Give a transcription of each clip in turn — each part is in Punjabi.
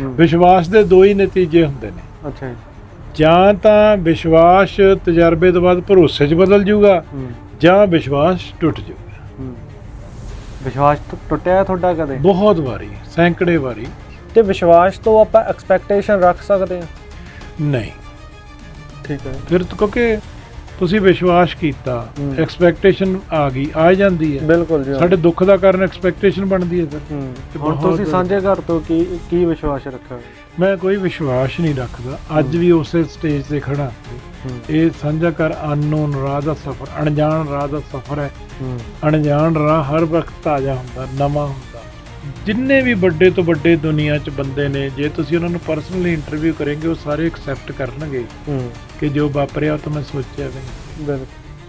ਵਿਸ਼ਵਾਸ ਦੇ ਦੋ ਹੀ ਨਤੀਜੇ ਹੁੰਦੇ ਨੇ। ਅੱਛਾ ਜੀ। ਤਾਂ ਵਿਸ਼ਵਾਸ ਤਜਰਬੇ ਤੋਂ ਬਾਅਦ ਭਰੋਸੇ 'ਚ ਬਦਲ ਜਾਊਗਾ ਜਾਂ ਵਿਸ਼ਵਾਸ ਟੁੱਟ ਜਾਊਗਾ। ਵਿਸ਼ਵਾਸ ਟੁੱਟਿਆ ਤੁਹਾਡਾ ਕਦੇ? ਬਹੁਤ ਵਾਰੀ ਸੈਂਕੜੇ ਵਾਰੀ। ਤੇ ਵਿਸ਼ਵਾਸ ਤੋਂ ਆਪਾਂ ਐਕਸਪੈਕਟੇਸ਼ਨ ਰੱਖ ਸਕਦੇ ਹਾਂ? ਨਹੀਂ। ਠੀਕ ਹੈ। ਫਿਰ ਤਾਂ ਕਿਉਂਕਿ ਤੁਸੀਂ ਵਿਸ਼ਵਾਸ ਕੀਤਾ। ਐਕਸਪੈਕਟੇਸ਼ਨ ਆ ਗਈ ਆ ਜਾਂਦੀ ਹੈ। ਬਿਲਕੁਲ ਜੀ ਸਾਡੇ ਦੁੱਖ ਦਾ ਕਾਰਨ ਐਕਸਪੈਕਟੇਸ਼ਨ ਬਣਦੀ ਹੈ ਫਿਰ। ਤੇ ਹੁਣ ਬਹੁਤ- ਤੁਸੀਂ ਸਾਂਝੇ ਘਰ ਤੋਂ ਕੀ ਕੀ ਵਿਸ਼ਵਾਸ ਰੱਖਿਆ? ਮੈਂ ਕੋਈ ਵਿਸ਼ਵਾਸ ਨਹੀਂ ਰੱਖਦਾ। ਅੱਜ ਵੀ ਉਸੇ ਸਟੇਜ ਤੇ ਖੜਾ ਹੂੰ। ਇਹ ਸਾਂਝਾ ਕਰ ਅਨਨੋਨ ਰਾਹ ਦਾ ਸਫ਼ਰ ਅਣਜਾਣ ਰਾਹ ਦਾ ਸਫ਼ਰ ਹੈ। ਹੂੰ। ਅਣਜਾਣ ਰਾਹ ਹਰ ਵਕਤ ਤਾਜ਼ਾ ਹੁੰਦਾ ਨਵਾਂ ਹੁੰਦਾ। ਜਿੰਨੇ ਵੀ ਵੱਡੇ ਤੋਂ ਵੱਡੇ ਦੁਨੀਆ 'ਚ ਬੰਦੇ ਨੇ ਜੇ ਤੁਸੀਂ ਉਹਨਾਂ ਨੂੰ ਪਰਸਨਲੀ ਇੰਟਰਵਿਊ ਕਰੋਗੇ ਉਹ ਸਾਰੇ ਐਕਸੈਪਟ ਕਰਨਗੇ। ਹੂੰ। ਕਿ ਜੋ ਵਾਪਰਿਆ ਉਹ ਤਾਂ ਮੈਂ ਸੋਚਿਆ ਵੀ ਨਹੀਂ। ਬਿਲਕੁਲ।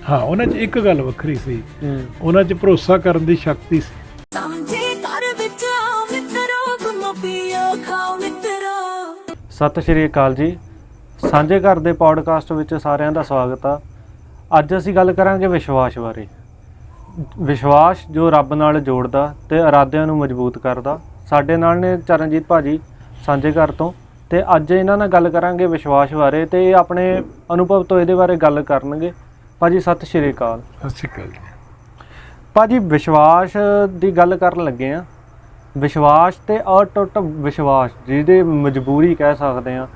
ਹਾਂ ਉਹਨਾਂ 'ਚ ਇੱਕ ਗੱਲ ਵੱਖਰੀ ਸੀ। ਹੂੰ। ਉਹਨਾਂ 'ਚ ਭਰੋਸਾ ਕਰਨ ਦੀ ਸ਼ਕਤੀ ਸੀ। ਸਮਝੇ ਘਰ ਵਿੱਚ ਆਓ ਮਿੱਤਰੋ ਗੁੰਮੋ ਪੀਓ ਖਾਓ ਮਿੱਤਰੋ। ਸਤਿ ਸ਼੍ਰੀ ਅਕਾਲ ਜੀ। ਸਾਂਝੇ ਘਰ ਦੇ ਪੋਡਕਾਸਟ ਵਿੱਚ ਸਾਰਿਆਂ ਦਾ ਸਵਾਗਤ ਆ। ਅੱਜ ਅਸੀਂ ਗੱਲ ਕਰਾਂਗੇ ਵਿਸ਼ਵਾਸ ਬਾਰੇ। ਵਿਸ਼ਵਾਸ ਜੋ ਰੱਬ ਨਾਲ ਜੋੜਦਾ ਤੇ ਇਰਾਦਿਆਂ ਨੂੰ ਮਜ਼ਬੂਤ ਕਰਦਾ। ਸਾਡੇ ਨਾਲ ਨੇ ਚਰਨਜੀਤ ਭਾਜੀ ਸਾਂਝੇ ਘਰ ਤੋਂ। ਤੇ ਅੱਜ ਇਹਨਾਂ ਨਾਲ ਗੱਲ ਕਰਾਂਗੇ ਵਿਸ਼ਵਾਸ ਬਾਰੇ ਤੇ ਇਹ ਆਪਣੇ ਅਨੁਭਵ ਤੋਂ ਇਹਦੇ ਬਾਰੇ ਗੱਲ ਕਰਨਗੇ। ਭਾਜੀ ਸਤਿ ਸ਼੍ਰੀ ਅਕਾਲ। ਸਤਿ ਸ਼੍ਰੀ ਅਕਾਲ ਭਾਜੀ ਵਿਸ਼ਵਾਸ ਦੀ ਗੱਲ ਕਰਨ ਲੱਗੇ ਆ ਵਿਸ਼ਵਾਸ ਤੇ ਅਟੁੱਟ ਵਿਸ਼ਵਾਸ ਜਿਹਦੇ ਮਜਬੂਰੀ ਕਹਿ ਸਕਦੇ ਆ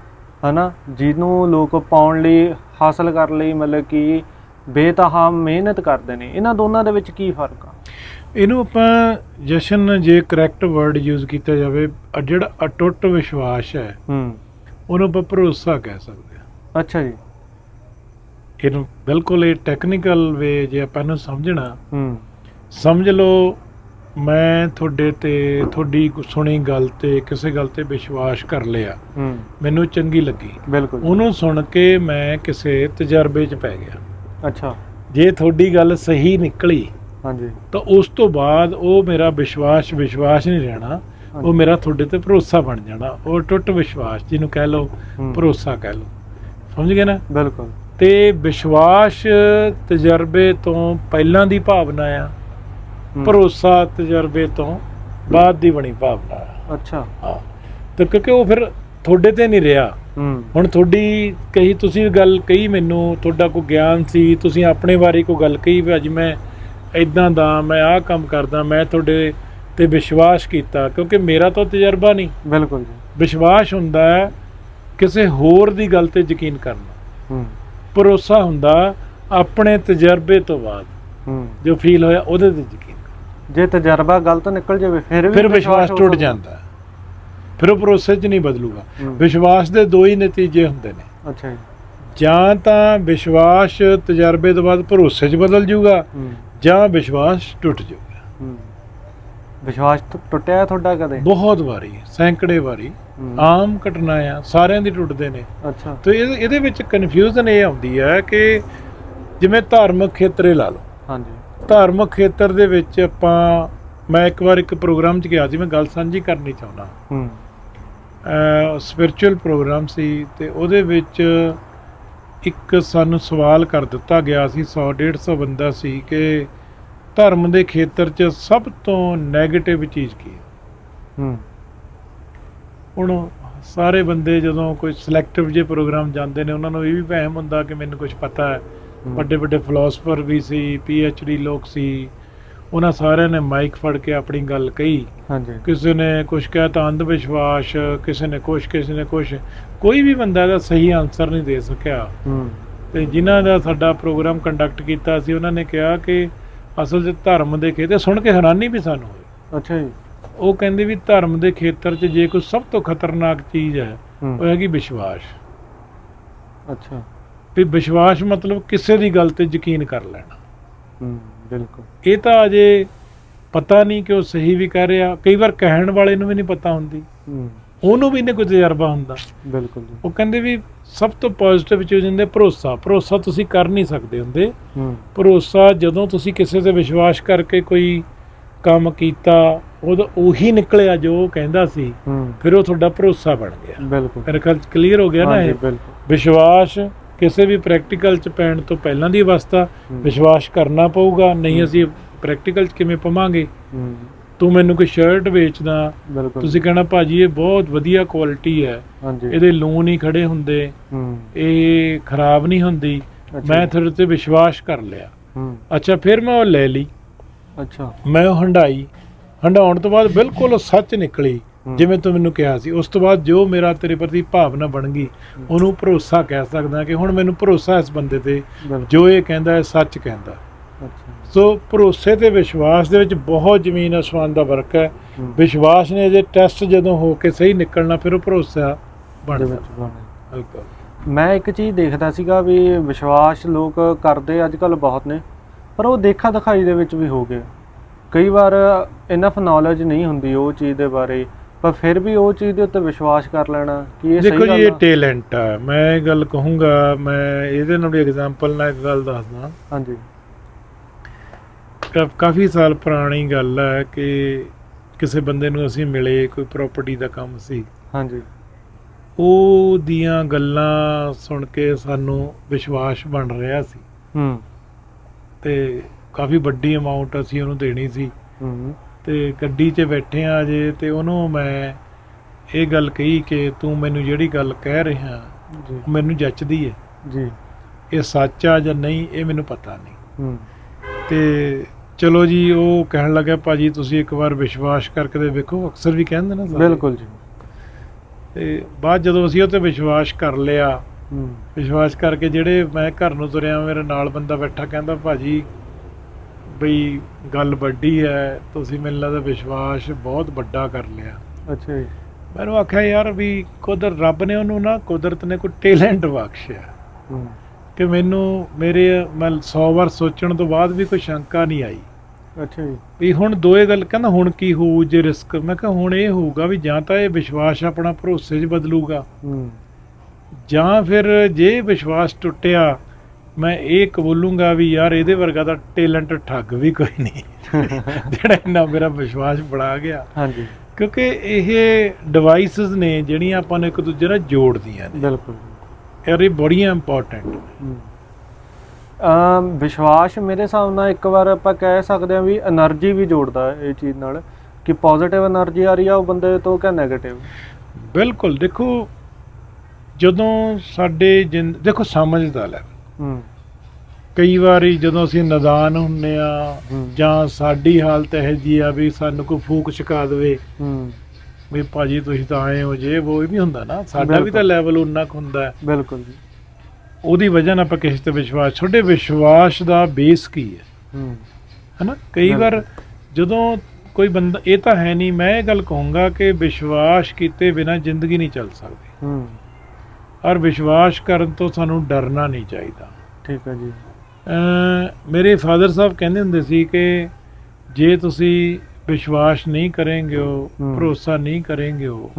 ਹਨਾ? ਜਿਹਨੂੰ ਲੋਕ ਪਾਉਣ ਲਈ ਹਾਸਲ ਕਰਨ ਲਈ ਮਤਲਬ ਕਿ ਬੇਤਹਾ ਮਿਹਨਤ ਕਰਦੇ ਨੇ। ਇਹਨਾਂ ਦੋਨਾਂ ਦੇ ਵਿੱਚ ਕੀ ਫ਼ਰਕ ਆ? ਇਹਨੂੰ ਆਪਾਂ ਜਸ਼ਨ ਜੇ ਕਰੈਕਟ ਵਰਡ ਯੂਜ਼ ਕੀਤਾ ਜਾਵੇ ਅ ਜਿਹੜਾ ਅਟੁੱਟ ਵਿਸ਼ਵਾਸ ਹੈ ਹੂੰ। ਉਹਨੂੰ ਆਪਾਂ ਭਰੋਸਾ ਕਹਿ ਸਕਦੇ ਹਾਂ। ਅੱਛਾ ਜੀ। ਇਹਨੂੰ ਬਿਲਕੁਲ ਇਹ ਟੈਕਨੀਕਲ ਵੇ ਜੇ ਆਪਾਂ ਇਹਨੂੰ ਸਮਝਣਾ ਹੂੰ। ਸਮਝ ਲਓ ਮੈਂ ਤੁਹਾਡੇ ਤੇ ਤੁਹਾਡੀ ਸੁਣੀ ਗੱਲ ਤੇ ਕਿਸੇ ਗੱਲ ਤੇ ਵਿਸ਼ਵਾਸ ਕਰ ਲਿਆ। ਹੂੰ। ਮੈਨੂੰ ਚੰਗੀ ਲੱਗੀ। ਬਿਲਕੁਲ। ਉਹਨੂੰ ਸੁਣ ਕੇ ਮੈਂ ਕਿਸੇ ਤਜਰਬੇ 'ਚ ਪੈ ਗਿਆ। ਅੱਛਾ। ਜੇ ਤੁਹਾਡੀ ਗੱਲ ਸਹੀ ਨਿਕਲੀ ਹਾਂਜੀ। ਤਾਂ ਉਸ ਤੋਂ ਬਾਅਦ ਉਹ ਮੇਰਾ ਵਿਸ਼ਵਾਸ ਵਿਸ਼ਵਾਸ ਨਹੀਂ ਰਹਿਣਾ। ਉਹ ਮੇਰਾ ਤੁਹਾਡੇ ਤੇ ਭਰੋਸਾ ਬਣ ਜਾਣਾ। ਉਹ ਟੁੱਟ ਵਿਸ਼ਵਾਸ ਜਿਹਨੂੰ ਕਹਿ ਲਓ ਭਰੋਸਾ ਕਹਿ ਲਓ। ਸਮਝ ਗਏ ਨਾ? ਬਿਲਕੁਲ। ਤੇ ਵਿਸ਼ਵਾਸ ਤਜਰਬੇ ਤੋਂ ਪਹਿਲਾਂ ਦੀ ਭਾਵਨਾ ਆ। ਭਰੋਸਾ ਤਜਰਬੇ ਤੋਂ ਬਾਅਦ ਦੀ ਬਣੀ ਭਾਵਨਾ ਆ। ਅੱਛਾ। ਹਾਂ। ਤੇ ਕਿਉਂਕਿ ਉਹ ਫਿਰ ਤੁਹਾਡੇ ਤੇ ਨਹੀਂ ਰਿਹਾ। ਹੁਣ ਤੁਹਾਡੀ ਕਹੀ ਤੁਸੀਂ ਗੱਲ ਕਹੀ ਮੈਨੂੰ ਤੁਹਾਡਾ ਕੋਈ ਗਿਆਨ ਸੀ ਤੁਸੀਂ ਆਪਣੇ ਬਾਰੇ ਕੋਈ ਗੱਲ ਕਹੀ ਵੀ ਅੱਜ ਮੈਂ ਇਦਾਂ ਦਾ ਮੈਂ ਆਹ ਕੰਮ ਕਰਦਾ ਮੈਂ ਤੁਹਾਡੇ ਤੇ ਵਿਸ਼ਵਾਸ ਕੀਤਾ ਕਿਉਂਕਿ ਮੇਰਾ ਤਾਂ ਤਜਰਬਾ ਨਹੀਂ। ਬਿਲਕੁਲ ਜੀ। ਵਿਸ਼ਵਾਸ ਹੁੰਦਾ ਹੈ ਕਿਸੇ ਹੋਰ ਦੀ ਗੱਲ ਤੇ ਯਕੀਨ ਕਰਨਾ। ਹੂੰ। ਭਰੋਸਾ ਹੁੰਦਾ ਆਪਣੇ ਤਜਰਬੇ ਤੋਂ ਬਾਅਦ ਹੂੰ। ਜੋ ਫੀਲ ਹੋਇਆ ਉਹਦੇ ਤੇ ਯਕੀਨ ਜੇ ਤਜਰਬਾ ਗਲਤ ਨਿਕਲ ਜਾਵੇ ਫਿਰ ਵੀ ਫਿਰ ਵਿਸ਼ਵਾਸ ਟੁੱਟ। ਜਾਂਦਾ। ਫਿਰ ਉਹ ਭਰੋਸੇ 'ਚ ਨਹੀਂ ਬਦਲੂਗਾ। ਵਿਸ਼ਵਾਸ ਦੇ ਦੋ ਹੀ ਨਤੀਜੇ ਹੁੰਦੇ ਨੇ। ਅੱਛਾ ਜੀ। ਜਾਂ ਤਾਂ ਵਿਸ਼ਵਾਸ ਤਜਰਬੇ ਤੋਂ ਬਾਅਦ ਭਰੋਸੇ 'ਚ ਬਦਲ ਜਾਊਗਾ ਜਾਂ ਵਿਸ਼ਵਾਸ ਟੁੱਟ ਜਾਊਗਾ ਹੂੰ। ਵਿਸ਼ਵਾਸ ਟੁ- ਟੁੱਟਿਆ ਤੁਹਾਡਾ ਕਦੇ? ਬਹੁਤ ਵਾਰੀ ਸੈਂਕੜੇ ਵਾਰੀ। ਹੂੰ, ਆਮ ਘਟਨਾ ਆ ਸਾਰਿਆਂ ਦੀ ਟੁੱਟਦੇ ਨੇ। ਅੱਛਾ। ਤੇ ਇਹ- ਇਹਦੇ ਵਿੱਚ ਕਨਫਿਊਜ਼ਨ ਇਹ ਆਉਂਦੀ ਹੈ ਕਿ ਜਿਵੇਂ ਧਾਰਮਿਕ ਖੇਤਰੇ ਲਾ ਲਓ। ਹਾਂਜੀ। ਧਾਰਮਿਕ ਖੇਤਰ ਦੇ ਵਿੱਚ ਆਪਾਂ ਮੈਂ ਇੱਕ ਵਾਰ ਇੱਕ ਪ੍ਰੋਗਰਾਮ 'ਚ ਗਿਆ ਸੀ ਮੈਂ ਗੱਲ ਸਾਂਝੀ ਕਰਨੀ ਚਾਹੁੰਦਾ। ਹੂੰ। ਸਪਿਰਚੁਅਲ ਪ੍ਰੋਗਰਾਮ ਸੀ ਤੇ ਉਹਦੇ ਵਿੱਚ ਇੱਕ ਸਾਨੂੰ ਸਵਾਲ ਕਰ ਦਿੱਤਾ ਗਿਆ ਸੀ 100 150 ਬੰਦਾ ਸੀ ਕਿ ਧਰਮ ਦੇ ਖੇਤਰ 'ਚ ਸਭ ਤੋਂ 네ਗੇਟਿਵ ਚੀਜ਼ ਕੀ ਹੈ? ਹੂੰ। ਹੁਣ ਸਾਰੇ ਬੰਦੇ ਜਦੋਂ ਕੋਈ ਸਿਲੈਕਟਿਵ ਜੇ ਪ੍ਰੋਗਰਾਮ ਜਾਂਦੇ ਨੇ ਉਹਨਾਂ ਨੂੰ ਇਹ ਵੀ ਵਹਿਮ ਹੁੰਦਾ ਕਿ ਮੈਨੂੰ ਕੁਝ ਪਤਾ ਹੈ। ਵੱਡੇ ਵੱਡੇ ਫਿਲਾਸਫਰ ਵੀ ਸੀ ਡੀ ਲੋਕ ਸੀ। ਉਹਨਾਂ ਸਾਰਿਆਂ ਨੇ ਮਾਈਕ ਫੜ ਕੇ ਆਪਣੀ ਗੱਲ ਕਹੀ। ਹਾਂਜੀ। ਕਿਸੇ ਨੇ ਕੁਝ ਕਹਿਤਾ ਅੰਧ ਵਿਸ਼ਵਾਸ ਕਿਸੇ ਨੇ ਕੁਝ ਕਿਸੇ ਨੇ ਕੁਝ ਕੋਈ ਵੀ ਬੰਦਾ ਦਾ ਸਹੀ ਆਨਸਰ ਨਹੀਂ ਦੇ ਸਕਿਆ। ਹੂੰ। ਤੇ ਜਿਨ੍ਹਾਂ ਦਾ ਸਾਡਾ ਪ੍ਰੋਗਰਾਮ ਕੰਡਕਟ ਕੀਤਾ ਸੀ ਉਹਨਾਂ ਨੇ ਕਿਹਾ ਕਿ ਅਸਲ 'ਚ ਧਰਮ ਦੇ ਖੇਤਰ ਸੁਣ ਕੇ ਹੈਰਾਨੀ ਵੀ ਸਾਨੂੰ ਹੋਈ। ਅੱਛਾ ਜੀ। ਉਹ ਕਹਿੰਦੇ ਵੀ ਧਰਮ ਦੇ ਖੇਤਰ 'ਚ ਜੇ ਕੋਈ ਸਭ ਤੋਂ ਖਤਰਨਾਕ ਚੀਜ਼ ਹੈ। ਉਹ ਹੈਗੀ ਵਿਸ਼ਵਾਸ। ਅੱਛਾ। ਵੀ ਵਿਸ਼ਵਾਸ ਮਤਲਬ ਕਿਸੇ ਦੀ ਗੱਲ ਤੇ ਯਕੀਨ ਕਰ ਲੈਣਾ। ਹੂੰ। ਬਿਲਕੁਲ। ਇਹ ਤਾਂ ਅਜੇ ਪਤਾ ਨਹੀਂ ਕਿ ਉਹ ਸਹੀ ਵੀ ਕਰ ਰਿਹਾ। ਕਈ ਵਾਰ ਕਹਿਣ ਵਾਲੇ ਨੂੰ ਵੀ ਨਹੀਂ ਪਤਾ ਹੁੰਦੀ। ਹੂੰ। ਉਹਨੂੰ ਵੀ ਨਹੀਂ ਕੋਈ ਤਜਰਬਾ ਹੁੰਦਾ। ਬਿਲਕੁਲ ਉਹ ਕਹਿੰਦੇ ਵੀ ਸਭ ਤੋਂ ਪੋਜ਼ਿਟਿਵ ਚੀਜ਼ ਹੁੰਦੇ ਭਰੋਸਾ। ਭਰੋਸਾ ਤੁਸੀਂ ਕਰ ਨਹੀਂ ਸਕਦੇ ਹੁੰਦੇ। ਹੂੰ। ਭਰੋਸਾ ਜਦੋਂ ਤੁਸੀਂ ਕਿਸੇ ਤੇ ਵਿਸ਼ਵਾਸ ਕਰਕੇ ਕੋਈ ਕੰਮ ਕੀਤਾ ਉਹਦਾ ਉਹੀ ਨਿਕਲਿਆ ਜੋ ਉਹ ਕਹਿੰਦਾ ਸੀ। ਹੂੰ। ਫਿਰ ਉਹ ਤੁਹਾਡਾ ਭਰੋਸਾ ਬਣ ਗਿਆ। ਬਿਲਕੁਲ। ਮੇਰੇ ਖਿਆਲ ਕਲੀਅਰ ਹੋ ਗਿਆ ਨਾ ਇਹ? ਵਿਸ਼ਵਾਸ ਕਿਸੇ ਵੀ ਪ੍ਰੈਕਟੀਕਲ ਚ ਪੈਣ ਤੋਂ ਪਹਿਲਾਂ ਦੀ ਅਵਸਥਾ ਵਿਸ਼ਵਾਸ ਕਰਨਾ ਪਊਗਾ ਨਹੀਂ ਅਸੀਂ ਪ੍ਰੈਕਟੀਕਲ ਚ ਕਿਵੇਂ ਪਵਾਂਗੇ? ਤੂੰ ਮੈਨੂੰ ਕੋਈ ਸ਼ਰਟ ਵੇਚਦਾ ਤੁਸੀਂ ਕਹਿਣਾ ਭਾਜੀ ਇਹ ਬਹੁਤ ਵਧੀਆ ਕੁਆਲਿਟੀ ਹੈ। ਇਹਦੇ ਲੂਣ ਨਹੀਂ ਖੜੇ ਹੁੰਦੇ ਇਹ ਖਰਾਬ ਨਹੀਂ ਹੁੰਦੀ। ਮੈਂ। ਤੁਹਾਡੇ ਤੇ ਵਿਸ਼ਵਾਸ ਕਰ ਲਿਆ। ਅੱਛਾ ਫਿਰ ਮੈਂ ਉਹ ਲੈ ਲਈ। ਅੱਛਾ। ਮੈਂ ਉਹ ਹੰਡਾਈ। ਹੰਡਾਉਣ ਤੋਂ ਬਾਅਦ ਬਿਲਕੁਲ ਸੱਚ ਨਿਕਲੀ। ਜਿਵੇਂ ਤੂੰ ਮੈਨੂੰ ਕਿਹਾ ਸੀ ਉਸ ਤੋਂ ਬਾਅਦ ਜੋ ਮੇਰਾ ਤੇਰੇ ਪ੍ਰਤੀ ਭਾਵਨਾ ਬਣ ਗਈ ਉਹਨੂੰ ਭਰੋਸਾ ਕਹਿ ਸਕਦਾ ਕਿ ਹੁਣ ਮੈਨੂੰ ਭਰੋਸਾ ਇਸ ਬੰਦੇ ਤੇ ਜੋ ਇਹ ਕਹਿੰਦਾ ਹੈ ਸੱਚ ਕਹਿੰਦਾ। ਅੱਛਾ। ਸੋ ਭਰੋਸੇ ਤੇ ਵਿਸ਼ਵਾਸ ਦੇ ਵਿੱਚ ਬਹੁਤ ਜ਼ਮੀਨ ਅਸਮਾਨ ਦਾ ਫ਼ਰਕ ਹੈ। ਵਿਸ਼ਵਾਸ ਨੇ ਜੇ ਟੈਸਟ ਜਦੋਂ ਹੋ ਕੇ ਸਹੀ ਨਿਕਲਣਾ ਫਿਰ ਉਹ ਭਰੋਸਾ ਬਣਦਾ। ਮੈਂ ਇੱਕ ਚੀਜ਼ ਦੇਖਦਾ ਸੀਗਾ ਵੀ ਵਿਸ਼ਵਾਸ ਲੋਕ ਕਰਦੇ ਅੱਜ ਕੱਲ ਬਹੁਤ ਨੇ ਪਰ ਉਹ ਦੇਖਾ ਦਿਖਾਈ ਦੇ ਵਿੱਚ ਵੀ ਹੋ ਗਏ। ਕਈ ਵਾਰ ਇਨਫ ਨੌਲੇਜ ਨਹੀਂ ਹੁੰਦੀ ਉਹ ਚੀਜ਼ ਦੇ ਬਾਰੇ। ਪਰ ਫਿਰ ਵੀ ਉਹ ਚੀਜ਼ ਦੇ ਉੱਤੇ ਵਿਸ਼ਵਾਸ ਕਰ ਲੈਣਾ ਕਿ ਇਹ ਦੇਖੋ ਸਹੀ ਜੀ ਗੱਲ ਇਹ ਆ। ਟੈਲੈਂਟ ਆ। ਮੈਂ ਇਹ ਗੱਲ ਕਹੂੰਗਾ ਮੈਂ ਇਹਦੇ ਨਾਲ ਵੀ ਐਗਜ਼ਾਮਪਲ ਨਾਲ ਇੱਕ ਗੱਲ ਦੱਸਦਾ। ਹਾਂਜੀ। ਕਾਫੀ ਸਾਲ ਪੁਰਾਣੀ ਗੱਲ ਹੈ ਕਿ ਕਿਸੇ ਬੰਦੇ ਨੂੰ ਅਸੀਂ ਮਿਲੇ ਕੋਈ ਪ੍ਰਾਪਰਟੀ ਦਾ ਕੰਮ ਸੀ। ਹਾਂਜੀ। ਉਹ ਦੀਆਂ ਗੱਲਾਂ ਸੁਣ ਕੇ ਸਾਨੂੰ ਵਿਸ਼ਵਾਸ ਬਣ ਰਿਹਾ ਸੀ। ਹੂੰ। ਤੇ ਕਾਫੀ ਵੱਡੀ ਅਮਾਉਂਟ ਅਸੀਂ ਉਹਨੂੰ ਦੇਣੀ ਸੀ। ਹੂੰ। ਤੇ ਗੱਡੀ 'ਚ ਬੈਠੇ ਆ ਜੇ ਤੇ ਉਹਨੂੰ ਮੈਂ ਇਹ ਗੱਲ ਕਹੀ ਕਿ ਤੂੰ ਮੈਨੂੰ ਜਿਹੜੀ ਗੱਲ ਕਹਿ ਰਿਹਾ ਜੀ। ਮੈਨੂੰ ਜੱਚਦੀ ਹੈ ਜੀ। ਇਹ ਸੱਚ ਆ ਜਾਂ ਨਹੀਂ ਇਹ ਮੈਨੂੰ ਪਤਾ ਨਹੀਂ। ਹੂੰ। ਤੇ ਚਲੋ ਜੀ ਉਹ ਕਹਿਣ ਲੱਗਾ ਭਾਜੀ ਤੁਸੀਂ ਇੱਕ ਵਾਰ ਵਿਸ਼ਵਾਸ ਕਰਕੇ ਤੇ ਵੇਖੋ ਅਕਸਰ ਵੀ ਕਹਿੰਦੇ ਨਾ ਸਾਰੇ। ਬਿਲਕੁਲ ਜੀ। ਤੇ ਬਾਅਦ ਜਦੋਂ ਅਸੀਂ ਉਹ ਤੇ ਵਿਸ਼ਵਾਸ ਕਰ ਲਿਆ ਹੂੰ। ਵਿਸ਼ਵਾਸ ਕਰਕੇ ਜਿਹੜੇ ਮੈਂ ਘਰ ਨੂੰ ਤੁਰਿਆ ਮੇਰੇ ਨਾਲ ਬੰਦਾ ਬੈਠਾ ਕਹਿੰਦਾ ਭਾਜੀ ਬਈ ਗੱਲ ਵੱਡੀ ਹੈ ਤੁਸੀਂ ਮੈਨੂੰ ਲੱਗਦਾ ਵਿਸ਼ਵਾਸ ਬਹੁਤ ਵੱਡਾ ਕਰ ਲਿਆ। ਅੱਛਾ ਜੀ। ਮੈਨੂੰ ਆਖਿਆ ਯਾਰ ਵੀ ਕੁਦਰ ਰੱਬ ਨੇ ਉਹਨੂੰ ਨਾ ਕੁਦਰਤ ਨੇ ਕੋਈ ਟੈਲੈਂਟ ਬਖਸ਼ਿਆ। ਕਿ ਮੈਨੂੰ ਮੇਰੇ ਮੈਂ 100 ਵਾਰ ਸੋਚਣ ਤੋਂ ਬਾਅਦ ਵੀ ਕੋਈ ਸ਼ੰਕਾ ਨਹੀਂ ਆਈ। ਅੱਛਾ ਜੀ। ਵੀ ਹੁਣ ਦੋਏ ਗੱਲ ਕਹਿੰਦਾ ਹੁਣ ਕੀ ਹੋਊ ਜੇ ਰਿਸਕ ਮੈਂ ਕਿਹਾ ਹੁਣ ਇਹ ਹੋਊਗਾ ਵੀ ਜਾਂ ਤਾਂ ਇਹ ਵਿਸ਼ਵਾਸ ਆਪਣਾ ਭਰੋਸੇ 'ਚ ਬਦਲੂਗਾ। ਹੂੰ। ਜਾਂ ਫਿਰ ਜੇ ਵਿਸ਼ਵਾਸ ਟੁੱਟਿਆ ਮੈਂ ਇਹ ਕਬੂਲੂੰਗਾ ਵੀ ਯਾਰ ਇਹਦੇ ਵਰਗਾ ਤਾਂ ਟੈਲੈਂਟ ਠੱਗ ਵੀ ਕੋਈ ਨਹੀਂ। ਜਿਹੜਾ ਇੰਨਾ ਮੇਰਾ ਵਿਸ਼ਵਾਸ ਬਣਾ ਗਿਆ। ਹਾਂਜੀ। ਕਿਉਂਕਿ ਇਹ ਡਿਵਾਈਸਸ ਨੇ ਜਿਹੜੀਆਂ ਆਪਾਂ ਨੂੰ ਇੱਕ ਦੂਜੇ ਨਾਲ ਜੋੜਦੀਆਂ ਨੇ। ਬਿਲਕੁਲ। ਯਾਰ ਇਹ ਬੜੀਆਂ ਇੰਪੋਰਟੈਂਟ ਨੇ। ਵਿਸ਼ਵਾਸ ਮੇਰੇ ਹਿਸਾਬ ਨਾਲ ਇੱਕ ਵਾਰ ਆਪਾਂ ਕਹਿ ਸਕਦੇ ਹਾਂ ਵੀ એનર્ਜੀ ਵੀ ਜੋੜਦਾ ਇਹ ਚੀਜ਼ ਨਾਲ। ਕਿ ਪੋਜ਼ਿਟਿਵ એનર્ਜੀ ਆ ਰਹੀ ਆ ਉਹ ਬੰਦੇ ਤੋਂ ਕਿ ਨੈਗੇਟਿਵ ਬਿਲਕੁਲ। ਦੇਖੋ ਜਦੋਂ ਸਾਡੇ ਦੇਖੋ ਸਮਝਦਾ ਲੈ ਹੂੰ। ਕਈ ਵਾਰੀ ਜਦੋਂ ਅਸੀਂ ਨਦਾਨ ਹੁੰਨੇ ਆ। ਜਾਂ ਸਾਡੀ ਹਾਲਤ ਇਹ ਜੀ ਆ ਵੀ ਸਾਨੂੰ ਕੋਈ ਫੂਕ ਛਕਾ ਦੇਵੇ ਹੂੰ। ਵੀ ਭਾਜੀ ਤੁਸੀਂ ਤਾਂ ਆਏ ਹੋ ਜੇ ਉਹ ਵੀ ਹੁੰਦਾ ਨਾ। ਸਾਡਾ ਵੀ। ਤਾਂ ਲੈਵਲ ਉਨਾ ਕੁ ਹੁੰਦਾ ਹੈ। ਬਿਲਕੁਲ ਜੀ। ਉਹਦੀ ਵਜ੍ਹਾ ਨਾਲ ਆਪਾਂ ਕਿਸੇ ਤੇ ਵਿਸ਼ਵਾਸ ਤੁਹਾਡੇ ਵਿਸ਼ਵਾਸ ਦਾ ਬੇਸ ਕੀ ਹੈ? ਹੂੰ। ਹਨਾ? ਕਈ ਵਾਰ ਜਦੋਂ ਕੋਈ ਬੰਦਾ ਇਹ ਤਾਂ ਹੈ ਨਹੀਂ ਮੈਂ ਇਹ ਗੱਲ ਕਹੂੰਗਾ ਕਿ ਵਿਸ਼ਵਾਸ ਕੀਤੇ ਬਿਨਾ ਜ਼ਿੰਦਗੀ ਨਹੀਂ ਚੱਲ ਸਕਦੀ। ਹੂੰ। ਔਰ ਵਿਸ਼ਵਾਸ ਕਰਨ ਤੋਂ ਸਾਨੂੰ ਡਰਨਾ ਨਹੀਂ ਚਾਹੀਦਾ। ਠੀਕ ਹੈ ਜੀ। ਮੇਰੇ ਫਾਦਰ ਸਾਹਿਬ ਕਹਿੰਦੇ ਹੁੰਦੇ ਸੀ ਕਿ ਜੇ ਤੁਸੀਂ ਵਿਸ਼ਵਾਸ ਨਹੀਂ ਕਰੋਗੇ ਹੋ। ਭਰੋਸਾ ਨਹੀਂ ਕਰੋਗੇ ਹੋ।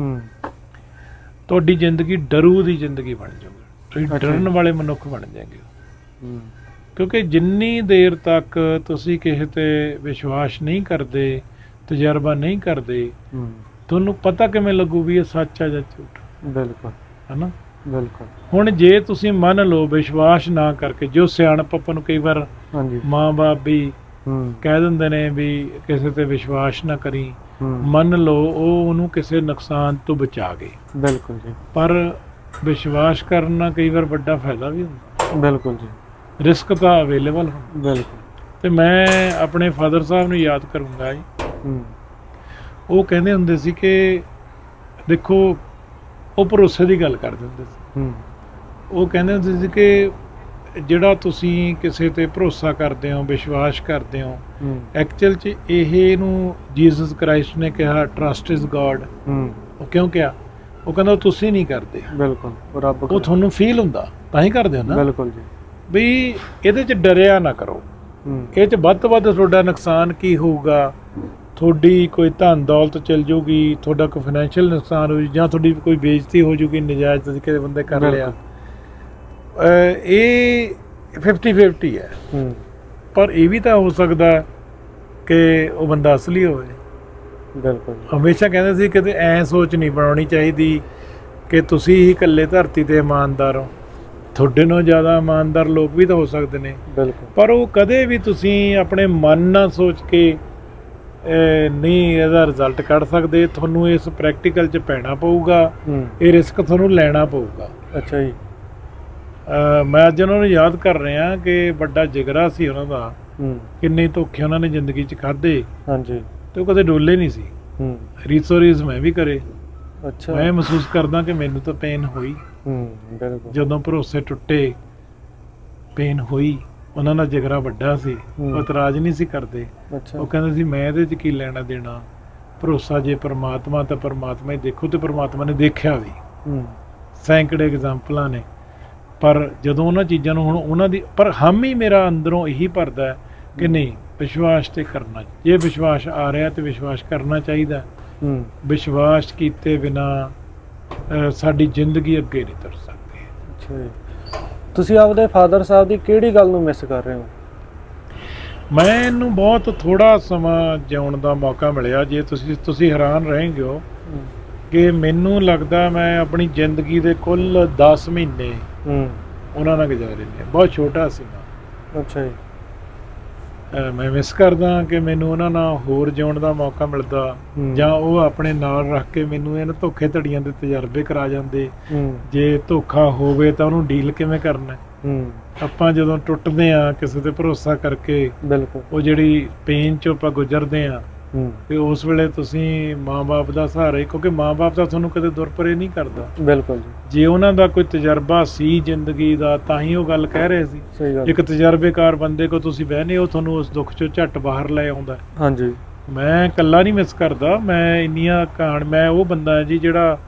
ਤੁਹਾਡੀ ਜ਼ਿੰਦਗੀ ਡਰੂ ਦੀ ਜ਼ਿੰਦਗੀ ਬਣ ਜਾਊਗੀ। ਤੁਸੀਂ। ਡਰਨ ਵਾਲੇ ਮਨੁੱਖ ਬਣ ਜਾਓਗੇ ਕਿਉਂਕਿ ਜਿੰਨੀ ਦੇਰ ਤੱਕ ਤੁਸੀਂ ਕਿਸੇ ਤੇ ਵਿਸ਼ਵਾਸ ਨਹੀਂ ਕਰਦੇ ਤਜਰਬਾ ਨਹੀਂ ਕਰਦੇ ਤੁਹਾਨੂੰ ਪਤਾ ਕਿਵੇਂ ਲੱਗੂ ਵੀ ਇਹ ਸੱਚ ਆ ਜਾਂ ਝੂਠ? ਬਿਲਕੁਲ। ਹਨਾ? ਬਿਲਕੁਲ। ਹੁਣ ਜੇ ਤੁਸੀਂ ਮੰਨ ਲਓ ਵਿਸ਼ਵਾਸ ਨਾ ਕਰਕੇ ਜੋ ਸਿਆਣਪ ਆਪਾਂ ਨੂੰ ਕਈ ਵਾਰ ਹਾਂਜੀ। ਮਾਂ-ਬਾਪ ਵੀ ਹੂੰ। ਕਹਿ ਦਿੰਦੇ ਨੇ ਵੀ ਕਿਸੇ ਤੇ ਵਿਸ਼ਵਾਸ ਨਾ ਕਰੀ ਮੰਨ ਲਓ ਉਹ ਉਹਨੂੰ ਕਿਸੇ ਨੁਕਸਾਨ ਤੋਂ ਬਚਾ ਗਏ। ਬਿਲਕੁਲ ਜੀ। ਪਰ ਵਿਸ਼ਵਾਸ ਕਰਨ ਨਾਲ ਕਈ ਵਾਰ ਵੱਡਾ ਫਾਇਦਾ ਵੀ ਹੁੰਦਾ। ਬਿਲਕੁਲ ਜੀ। ਰਿਸਕ ਤਾਂ ਅਵੇਲੇਬਲ ਹੁੰਦਾ। ਬਿਲਕੁਲ। ਤੇ ਮੈਂ ਆਪਣੇ ਫਾਦਰ ਸਾਹਿਬ ਨੂੰ ਯਾਦ ਕਰੂੰਗਾ ਜੀ। ਹੂੰ। ਉਹ ਕਹਿੰਦੇ ਹੁੰਦੇ ਸੀ ਕਿ ਦੇਖੋ ਉਹ ਭਰੋਸੇ ਦੀ ਗੱਲ ਕਰਦੇ ਹੁੰਦੇ ਸੀ। ਹੂੰ ਉਹ ਕਹਿੰਦੇ ਹੁੰਦੇ ਸੀ ਕਿ ਜਿਹੜਾ ਤੁਸੀਂ ਕਿਸੇ ਤੇ ਭਰੋਸਾ ਕਰਦੇ ਹੋ ਵਿਸ਼ਵਾਸ ਕਰਦੇ ਹੋ ਐਕਚੁਅਲ ਚ ਇਹ ਨੂੰ ਜੀਸਸ ਕ੍ਰਾਈਸਟ ਨੇ ਕਿਹਾ ਟਰਸਟ ਇਜ਼ ਗੋਡ ਹੂੰ। ਉਹ ਕਿਉਂ ਕਿਹਾ? ਉਹ ਕਹਿੰਦਾ ਤੁਸੀਂ ਨਹੀਂ ਕਰਦੇ। ਬਿਲਕੁਲ ਉਹ ਰੱਬ ਉਹ। ਤੁਹਾਨੂੰ ਫੀਲ ਹੁੰਦਾ ਤਾਂ ਹੀ ਕਰਦੇ ਹੋ ਨਾ? ਬਿਲਕੁਲ ਜੀ। ਵੀ ਇਹਦੇ ਚ ਡਰਿਆ ਨਾ ਕਰੋ। ਇਹ ਚ ਵੱਧ ਤੋਂ ਵੱਧ ਤੁਹਾਡਾ ਨੁਕਸਾਨ ਕੀ ਹੋਊਗਾ? ਤੁਹਾਡੀ ਕੋਈ ਧਨ ਦੌਲਤ ਚਲ ਜੂਗੀ ਤੁਹਾਡਾ ਕੋਈ ਫਾਈਨੈਂਸ਼ੀਅਲ ਨੁਕਸਾਨ ਹੋ ਜੂ ਜਾਂ ਤੁਹਾਡੀ ਕੋਈ ਬੇਇੱਜ਼ਤੀ ਹੋ ਜੂਗੀ ਨਜਾਇਜ਼ ਤੁਸੀਂ ਕਿਸੇ ਬੰਦੇ ਕਰ। ਲਿਆ। ਇਹ 50 50 ਹੈ। ਪਰ ਇਹ ਵੀ ਤਾਂ ਹੋ ਸਕਦਾ ਕਿ ਉਹ ਬੰਦਾ ਅਸਲੀ ਹੋਵੇ। ਬਿਲਕੁਲ। ਹਮੇਸ਼ਾ ਕਹਿੰਦੇ ਸੀ ਕਿ ਐ ਸੋਚ ਨਹੀਂ ਬਣਾਉਣੀ ਚਾਹੀਦੀ ਕਿ ਤੁਸੀਂ ਹੀ ਇਕੱਲੇ ਧਰਤੀ ਤੇ ਇਮਾਨਦਾਰ ਹੋ। ਤੁਹਾਡੇ ਨਾਲੋਂ ਜ਼ਿਆਦਾ ਇਮਾਨਦਾਰ ਲੋਕ ਵੀ ਤਾਂ ਹੋ ਸਕਦੇ ਨੇ। ਬਿਲਕੁਲ। ਪਰ ਉਹ ਕਦੇ ਵੀ ਤੁਸੀਂ ਆਪਣੇ ਮਨ ਨਾਲ ਸੋਚ ਕੇ ਨਹੀਂ ਇਹਦਾ ਰਿਜ਼ਲਟ ਕੱਢ ਸਕਦੇ ਤੁਹਾਨੂੰ ਇਸ ਪ੍ਰੈਕਟੀਕਲ 'ਚ ਪੈਣਾ ਪਊਗਾ ਇਹ ਰਿਸਕ ਤੁਹਾਨੂੰ ਲੈਣਾ ਪਊਗਾ। ਅੱਛਾ ਜੀ। ਮੈਂ ਅੱਜ ਉਹਨਾਂ ਨੂੰ ਯਾਦ ਕਰ ਰਿਹਾ ਕਿ ਵੱਡਾ ਜਿਗਰਾ ਸੀ ਉਹਨਾਂ ਦਾ ਕਿੰਨੇ ਧੋਖੇ ਉਹਨਾਂ ਨੇ ਜ਼ਿੰਦਗੀ 'ਚ ਖਾਦੇ ਹਾਂਜੀ। ਤੇ ਉਹ ਕਦੇ ਡੋਲੇ ਨਹੀਂ ਸੀ। ਹੂੰ। ਰੀਸੋ ਰੀਸ ਮੈਂ ਵੀ ਕਰੇ। ਅੱਛਾ। ਮੈਂ ਮਹਿਸੂਸ ਕਰਦਾ ਕਿ ਮੈਨੂੰ ਤਾਂ ਪੇਨ ਹੋਈ। ਹੂੰ ਬਿਲਕੁਲ। ਜਦੋਂ ਭਰੋਸੇ ਟੁੱਟੇ ਪੇਨ ਹੋਈ। ਉਹਨਾਂ ਦਾ ਜਿਗਰਾ ਵੱਡਾ ਸੀ। ਉਹ ਇਤਰਾਜ਼ ਨਹੀਂ ਸੀ ਕਰਦੇ। ਉਹ ਕਹਿੰਦੇ ਸੀ ਮੈਂ ਇਹਦੇ 'ਚ ਕੀ ਲੈਣਾ ਦੇਣਾ? ਭਰੋਸਾ ਜੇ ਪ੍ਰਮਾਤਮਾ ਤਾਂ ਪ੍ਰਮਾਤਮਾ ਹੀ ਦੇਖੋ ਤੇ ਪ੍ਰਮਾਤਮਾ ਨੇ ਦੇਖਿਆ ਵੀ। ਹੂੰ। ਸੈਂਕੜੇ ਐਗਜ਼ਾਮਪਲਾਂ ਨੇ। ਪਰ ਜਦੋਂ ਉਹਨਾਂ ਚੀਜ਼ਾਂ ਨੂੰ ਹੁਣ ਉਹਨਾਂ ਦੀ ਪਰ ਹਮ ਹੀ ਮੇਰਾ ਅੰਦਰੋਂ ਇਹੀ ਭਰਦਾ ਕਿ ਨਹੀਂ ਵਿਸ਼ਵਾਸ ਤੇ ਕਰਨਾ। ਜੇ ਵਿਸ਼ਵਾਸ ਆ ਰਿਹਾ ਤੇ ਵਿਸ਼ਵਾਸ ਕਰਨਾ ਚਾਹੀਦਾ ਹੂੰ। ਵਿਸ਼ਵਾਸ ਕੀਤੇ ਬਿਨਾ ਸਾਡੀ ਜ਼ਿੰਦਗੀ ਅੱਗੇ ਨਹੀਂ ਤੁਰ ਸਕਦੀ। ਅੱਛਾ ਤੁਸੀਂ ਆਪਦੇ ਫਾਦਰ ਸਾਹਿਬ ਦੀ ਕਿਹੜੀ ਗੱਲ ਨੂੰ ਮਿਸ ਕਰ ਰਹੇ ਹੋ? ਮੈਨੂੰ ਬਹੁਤ ਥੋੜਾ ਸਮਾਂ ਜਿਉਣ ਦਾ ਮੌਕਾ ਮਿਲਿਆ। ਜੇ ਤੁਸੀਂ ਤੁਸੀਂ ਹੈਰਾਨ ਰਹੋਗੇ ਹੋ। ਕਿ ਮੈਨੂੰ ਲੱਗਦਾ ਮੈਂ ਆਪਣੀ ਜ਼ਿੰਦਗੀ ਦੇ ਕੁੱਲ 10 ਮਹੀਨੇ ਹੂੰ। ਉਹਨਾਂ ਨਾਲ ਗੁਜ਼ਾਰੇ ਨੇ। ਬਹੁਤ ਛੋਟਾ ਸੀ ਮੈਂ ਅੱਛਾ ਜੀ। ਮੈਂ ਮਿਸ ਕਰਦਾ ਕਿ ਮੈਨੂੰ ਉਹਨਾਂ ਨਾਲ ਹੋਰ ਜਿਉਣ ਦਾ ਮੌਕਾ ਮਿਲਦਾ। ਜਾਂ ਉਹ ਆਪਣੇ ਨਾਲ ਰੱਖ ਕੇ ਮੈਨੂੰ ਇਹਨਾਂ ਧੋਖੇ ਧੜੀਆਂ ਦੇ ਤਜਰਬੇ ਕਰਾ ਜਾਂਦੇ। ਜੇ ਧੋਖਾ ਹੋਵੇ ਤਾਂ ਉਹਨੂੰ ਡੀਲ ਕਿਵੇਂ ਕਰਨਾ? ਆਪਾਂ ਜਦੋਂ ਟੁੱਟਦੇ ਆ ਕਿਸੇ ਤੇ ਭਰੋਸਾ ਕਰਕੇ ਬਿਲਕੁਲ। ਉਹ ਜਿਹੜੀ ਪੇਨ ਚੋਂ ਆਪਾਂ ਗੁਜ਼ਰਦੇ ਆ ਤੇ ਉਸ ਵੇਲੇ ਤੁਸੀਂ ਮਾਂ-ਬਾਪ ਦਾ ਸਹਾਰਾ ਹੀ ਕਿਉਂਕਿ ਮਾਂ-ਬਾਪ ਤਾਂ ਤੁਹਾਨੂੰ ਕਦੇ ਦੁਰਪਰੇ ਨਹੀਂ ਕਰਦਾ। ਬਿਲਕੁਲ ਜੀ। ਜੇ ਉਹਨਾਂ ਦਾ ਕੋਈ ਤਜਰਬਾ ਸੀ ਜ਼ਿੰਦਗੀ ਦਾ ਤਾਂ ਹੀ ਉਹ ਗੱਲ ਕਹਿ ਰਹੇ ਸੀ। ਇੱਕ ਤਜਰਬੇਕਾਰ ਬੰਦੇ ਕੋ ਤੁਸੀਂ ਬਹਿਨੇ ਹੋ ਤੁਹਾਨੂੰ ਉਸ ਦੁੱਖ ਚੋਂ ਝੱਟ ਬਾਹਰ ਲੈ ਆਉਂਦਾ। ਹਾਂਜੀ। ਮੈਂ ਇਕੱਲਾ ਨਹੀਂ ਮਿਸ ਕਰਦਾ ਮੈਂ ਇੰਨੀਆਂ ਕਹਾਣ ਮੈਂ ਉਹ ਬੰਦਾ ਹਾਂ ਜੀ ਜਿਹੜਾ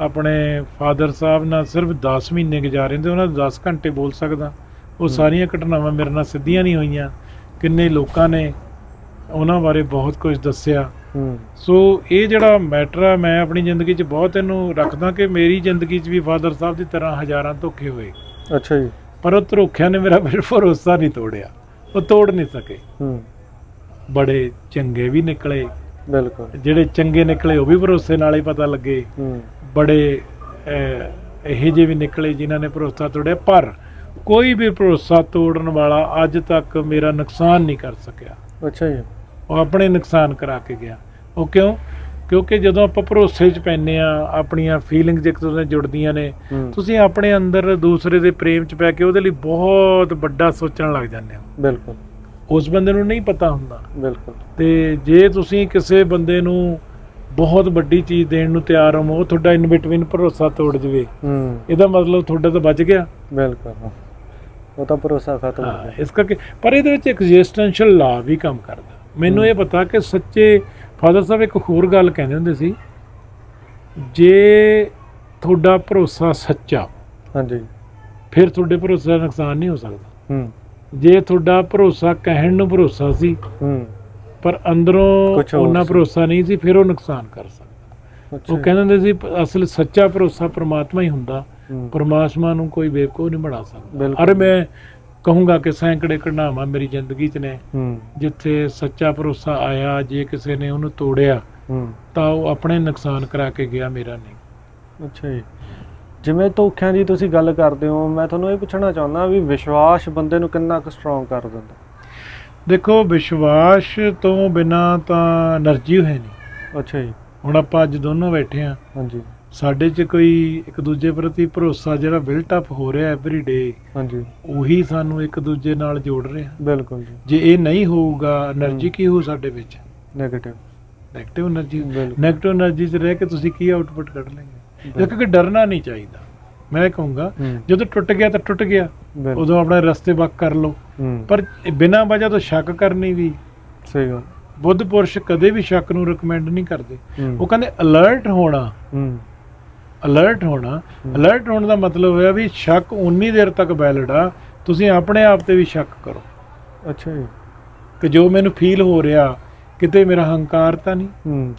ਆਪਣੇ ਫਾਦਰ ਸਾਹਿਬ ਨਾਲ ਸਿਰਫ 10 ਮਹੀਨੇ ਗੁਜ਼ਾਰੇ ਤੇ ਉਹਨਾਂ ਦੇ 10 ਘੰਟੇ ਬੋਲ ਸਕਦਾ। ਉਹ ਸਾਰੀਆਂ ਘਟਨਾਵਾਂ ਮੇਰੇ ਨਾਲ ਸਿੱਧੀਆਂ ਨਹੀਂ ਹੋਈਆਂ। ਕਿੰਨੇ ਲੋਕਾਂ ਨੇ ਉਹਨਾਂ ਬਾਰੇ ਬਹੁਤ ਕੁਝ ਦੱਸਿਆ। ਹੂੰ। ਸੋ ਇਹ ਜਿਹੜਾ ਮੈਟਰ ਆ ਮੈਂ ਆਪਣੀ ਜ਼ਿੰਦਗੀ 'ਚ ਬਹੁਤ ਇਹਨੂੰ ਰੱਖਦਾ ਕਿ ਮੇਰੀ ਜ਼ਿੰਦਗੀ 'ਚ ਵੀ ਫਾਦਰ ਸਾਹਿਬ ਦੀ ਤਰ੍ਹਾਂ ਹਜ਼ਾਰਾਂ ਧੋਖੇ ਹੋਏ। ਅੱਛਾ ਜੀ। ਪਰ ਉਹ ਧੋਖਿਆਂ ਨੇ ਮੇਰਾ ਫਿਰ ਭਰੋਸਾ ਨਹੀਂ ਤੋੜਿਆ। ਉਹ ਤੋੜ ਨਹੀਂ ਸਕੇ। ਹੂੰ। ਬੜੇ ਚੰਗੇ ਵੀ ਨਿਕਲੇ। ਬਿਲਕੁਲ। ਜਿਹੜੇ ਚੰਗੇ ਨਿਕਲੇ ਉਹ ਵੀ ਭਰੋਸੇ ਨਾਲ ਹੀ ਪਤਾ ਲੱਗੇ। ਹੂੰ। ਬੜੇ ਇਹੋ ਜਿਹੇ ਵੀ ਨਿਕਲੇ ਜਿਨ੍ਹਾਂ ਨੇ ਭਰੋਸਾ ਤੋੜਿਆ। ਪਰ ਕੋਈ ਵੀ ਭਰੋਸਾ ਤੋੜਨ ਵਾਲਾ ਅੱਜ ਤੱਕ ਮੇਰਾ ਨੁਕਸਾਨ ਨਹੀਂ ਕਰ ਸਕਿਆ। ਅੱਛਾ ਜੀ। ਉਹ ਆਪਣੇ ਨੁਕਸਾਨ ਕਰਾ ਕੇ ਗਿਆ। ਉਹ ਕਿਉਂ? ਕਿਉਂਕਿ ਜਦੋਂ ਆਪਾਂ ਭਰੋਸੇ 'ਚ ਪੈਨੇ ਆ ਆਪਣੀਆਂ ਫੀਲਿੰਗਸ ਇੱਕ ਦੂਜੇ ਨਾਲ ਜੁੜਦੀਆਂ ਨੇ ਤੁਸੀਂ ਆਪਣੇ ਅੰਦਰ ਦੂਸਰੇ ਦੇ ਪ੍ਰੇਮ 'ਚ ਪੈ ਕੇ ਉਹਦੇ ਲਈ ਬਹੁਤ ਵੱਡਾ ਸੋਚਣ ਲੱਗ ਜਾਂਦੇ ਹੋ। ਬਿਲਕੁਲ। ਉਸ ਬੰਦੇ ਨੂੰ ਨਹੀਂ ਪਤਾ ਹੁੰਦਾ। ਬਿਲਕੁਲ। ਤੇ ਜੇ ਤੁਸੀਂ ਕਿਸੇ ਬੰਦੇ ਨੂੰ ਬਹੁਤ ਵੱਡੀ ਚੀਜ਼ ਦੇਣ ਨੂੰ ਤਿਆਰ ਹੋ ਉਹ ਤੁਹਾਡਾ ਇਨ ਬਿਟਵੀਨ ਭਰੋਸਾ ਤੋੜ ਜਵੇ। ਹੂੰ। ਇਹਦਾ ਮਤਲਬ ਤੁਹਾਡਾ ਤਾਂ ਬਚ ਗਿਆ। ਬਿਲਕੁਲ। ਉਹ ਤਾਂ ਭਰੋਸਾ ਖਤਮ ਹਾਂ, ਗਿਆ। ਇਸ ਕਰਕੇ ਪਰ ਇਹਦੇ ਵਿੱਚ ਐਗਜ਼ਿਸਟੈਂਸ਼ੀਅਲ ਲਾ ਵੀ ਕੰਮ ਕਰਦਾ। ਮੈਨੂੰ ਇਹ ਪਤਾ ਕਿ ਸੱਚੇ ਫਾਦਰ ਸਾਹਿਬ ਇੱਕ ਹੋਰ ਗੱਲ ਕਹਿੰਦੇ ਹੁੰਦੇ ਸੀ ਜੇ ਤੁਹਾਡਾ ਭਰੋਸਾ ਸੱਚਾ ਹਾਂਜੀ। ਫਿਰ ਤੁਹਾਡੇ ਭਰੋਸੇ ਦਾ ਨੁਕਸਾਨ ਨਹੀਂ ਹੋ ਸਕਦਾ। ਹੂੰ। ਜੇ ਤੁਹਾਡਾ ਭਰੋਸਾ ਕਹਿਣ ਨੂੰ ਭਰੋਸਾ ਸੀ ਹੂੰ। ਪਰ ਅੰਦਰੋਂ ਉਹਨਾਂ। ਭਰੋਸਾ ਨਹੀਂ ਸੀ ਫਿਰ ਉਹ ਨੁਕਸਾਨ ਕਰ ਸਕਦਾ। ਉਹ ਕਹਿੰਦੇ ਹੁੰਦੇ ਸੀ ਅਸਲ ਸੱਚਾ ਭਰੋਸਾ ਪ੍ਰਮਾਤਮਾ ਹੀ ਹੁੰਦਾ ਪਰਮਾਤਮਾ ਨੂੰ ਕੋਈ ਬੇਵਕੂਫ ਨਹੀਂ ਬਣਾ ਸਕਦਾ। ਅਰੇ ਮੈਂ ਕਹੂੰਗਾ ਕਿ ਸੈਂਕੜੇ ਘਟਨਾਵਾਂ ਮੇਰੀ ਜ਼ਿੰਦਗੀ 'ਚ ਨੇ। ਜਿੱਥੇ ਸੱਚਾ ਭਰੋਸਾ ਆਇਆ ਜੇ ਕਿਸੇ ਨੇ ਉਹਨੂੰ ਤੋੜਿਆ ਤਾਂ ਉਹ ਆਪਣੇ ਨੁਕਸਾਨ ਕਰਾ ਕੇ ਗਿਆ ਮੇਰਾ ਨਹੀਂ। ਅੱਛਾ ਜੀ। ਜਿਵੇਂ ਧੋਖਿਆਂ ਦੀ ਤੁਸੀਂ ਗੱਲ ਕਰਦੇ ਹੋ ਮੈਂ ਤੁਹਾਨੂੰ ਇਹ ਪੁੱਛਣਾ ਚਾਹੁੰਦਾ ਵੀ ਵਿਸ਼ਵਾਸ ਬੰਦੇ ਨੂੰ ਕਿੰਨਾ ਕੁ ਸਟਰੋਂਗ ਕਰ ਦਿੰਦਾ? ਦੇਖੋ ਵਿਸ਼ਵਾਸ ਤੋਂ ਬਿਨਾ ਤਾਂ એનર્ਜੀ ਹੋਏ ਨਹੀਂ। ਅੱਛਾ ਜੀ। ਹੁਣ ਆਪਾਂ ਅੱਜ ਦੋਨੋਂ ਬੈਠੇ ਆ ਹਾਂਜੀ। ਸਾਡੇ 'ਚ ਕੋਈ ਇੱਕ ਦੂਜੇ ਪ੍ਰਤੀ ਭਰੋਸਾ ਜਿਹੜਾ ਬਿਲਟ ਅਪ ਹੋ ਰਿਹਾ ਐਵਰੀ ਡੇ ਹਾਂਜੀ। ਉਹੀ ਸਾਨੂੰ ਇੱਕ ਦੂਜੇ ਨਾਲ ਜੋੜ ਰਿਹਾ। ਬਿਲਕੁਲ ਜੀ। ਜੇ ਇਹ ਨਹੀਂ ਹੋਊਗਾ એનર્ਜੀ ਕੀ ਹੋ ਸਾਡੇ ਵਿੱਚ? Negative negative energy negative energy 'ਚ ਰਹਿ ਕੇ ਤੁਸੀਂ ਕੀ ਆਊਟਪੁੱਟ ਕੱਢ ਲੈਂਗੇ ਕਿਉਂਕਿ ਡਰਨਾ ਨਹੀਂ ਚਾਹੀਦਾ। ਮੈਂ ਕਹੂੰਗਾ ਜਦੋਂ ਟੁੱਟ ਗਿਆ ਤਾਂ ਟੁੱਟ ਗਿਆ। ਉਦੋਂ ਆਪਣੇ ਰਸਤੇ ਵਕ ਕਰ ਲਓ। ਪਰ ਬਿਨਾਂ ਵਜ੍ਹਾ ਤੋਂ ਸ਼ੱਕ ਕਰਨੀ ਵੀ। ਸਹੀ ਗੱਲ। ਬੁੱਧ ਪੁਰਸ਼ ਕਦੇ ਵੀ ਸ਼ੱਕ ਨੂੰ ਰეკਮੈਂਡ ਨਹੀਂ ਕਰਦੇ। ਉਹ ਕਹਿੰਦੇ ਅਲਰਟ ਹੋਣਾ। ਅਲਰਟ ਹੋਣਾ। ਅਲਰਟ ਹੋਣ ਦਾ ਮਤਲਬ ਹੋਇਆ ਵੀ ਸ਼ੱਕ ਉਨੀ ਦੇਰ ਤੱਕ ਵੈਲਿਡ ਆ। ਤੁਸੀਂ ਆਪਣੇ ਆਪ ਤੇ ਵੀ ਸ਼ੱਕ ਕਰੋ। ਅੱਛਾ ਜੀ। ਕਿ ਜੋ ਮੈਨੂੰ ਫੀਲ ਹੋ ਰਿਹਾ ਕਿਤੇ ਮੇਰਾ ਹੰਕਾਰ ਤਾਂ ਨਹੀਂ। ਹੂੰ।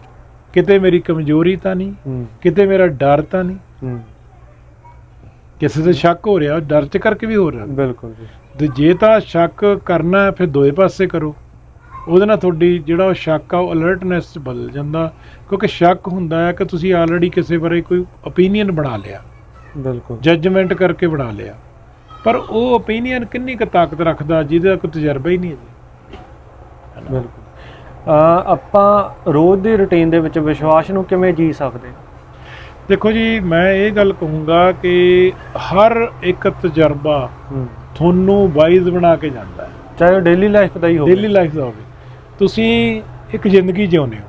ਕਿਤੇ ਮੇਰੀ ਕਮਜ਼ੋਰੀ ਤਾਂ ਨਹੀਂ। ਹੂੰ। ਕਿਤੇ ਮੇਰਾ ਡਰ ਤਾਂ ਨਹੀਂ। ਹੂੰ। ਕਿਸੇ ਤੇ ਸ਼ੱਕ ਹੋ ਰਿਹਾ ਡਰ ਚ ਕਰਕੇ ਵੀ ਹੋ ਰਿਹਾ। ਬਿਲਕੁਲ ਜੀ। ਤੇ ਜੇ ਤਾਂ ਸ਼ੱਕ ਕਰਨਾ ਫਿਰ ਦੋਏ ਪਾਸੇ ਕਰੋ। ਉਹਦੇ ਨਾਲ ਤੁਹਾਡੀ ਜਿਹੜਾ ਉਹ ਸ਼ੱਕ ਆ ਉਹ ਅਲਰਟਨੈਸ ਚ ਬਦਲ ਜਾਂਦਾ। ਕਿਉਂਕਿ ਸ਼ੱਕ ਹੁੰਦਾ ਹੈ ਕਿ ਤੁਸੀਂ ਆਲਰੇਡੀ ਕਿਸੇ ਬਾਰੇ ਕੋਈ ਓਪੀਨੀਅਨ ਬਣਾ ਲਿਆ। ਬਿਲਕੁਲ। ਜੱਜਮੈਂਟ ਕਰਕੇ ਬਣਾ ਲਿਆ। ਪਰ ਉਹ ਓਪੀਨੀਅਨ ਕਿੰਨੀ ਕੁ ਤਾਕਤ ਰੱਖਦਾ ਜਿਹਦਾ ਕੋਈ ਤਜਰਬਾ ਹੀ ਨਹੀਂ ਹੈ ਜੀ। ਬਿਲਕੁਲ। ਅ, ਆਪਾਂ ਰੋਜ਼ ਦੀ ਰੁਟੀਨ ਦੇ ਵਿੱਚ ਵਿਸ਼ਵਾਸ ਨੂੰ ਕਿਵੇਂ ਜੀ ਸਕਦੇ? ਦੇਖੋ ਜੀ ਮੈਂ ਇਹ ਗੱਲ ਕਹੂੰਗਾ ਕਿ ਹਰ ਇੱਕ ਤਜਰਬਾ ਹੂੰ। ਤੁਹਾਨੂੰ ਵਾਈਜ਼ ਬਣਾ ਕੇ ਜਾਂਦਾ ਹੈ। ਚਾਹੇ ਉਹ ਡੇਲੀ ਲਾਈਫ ਦਾ ਹੀ ਹੋਵੇ। ਡੇਲੀ ਲਾਈਫ ਦਾ ਹੋਵੇ। ਤੁਸੀਂ ਇੱਕ ਜ਼ਿੰਦਗੀ ਜਿਉਂਦੇ ਹੋ।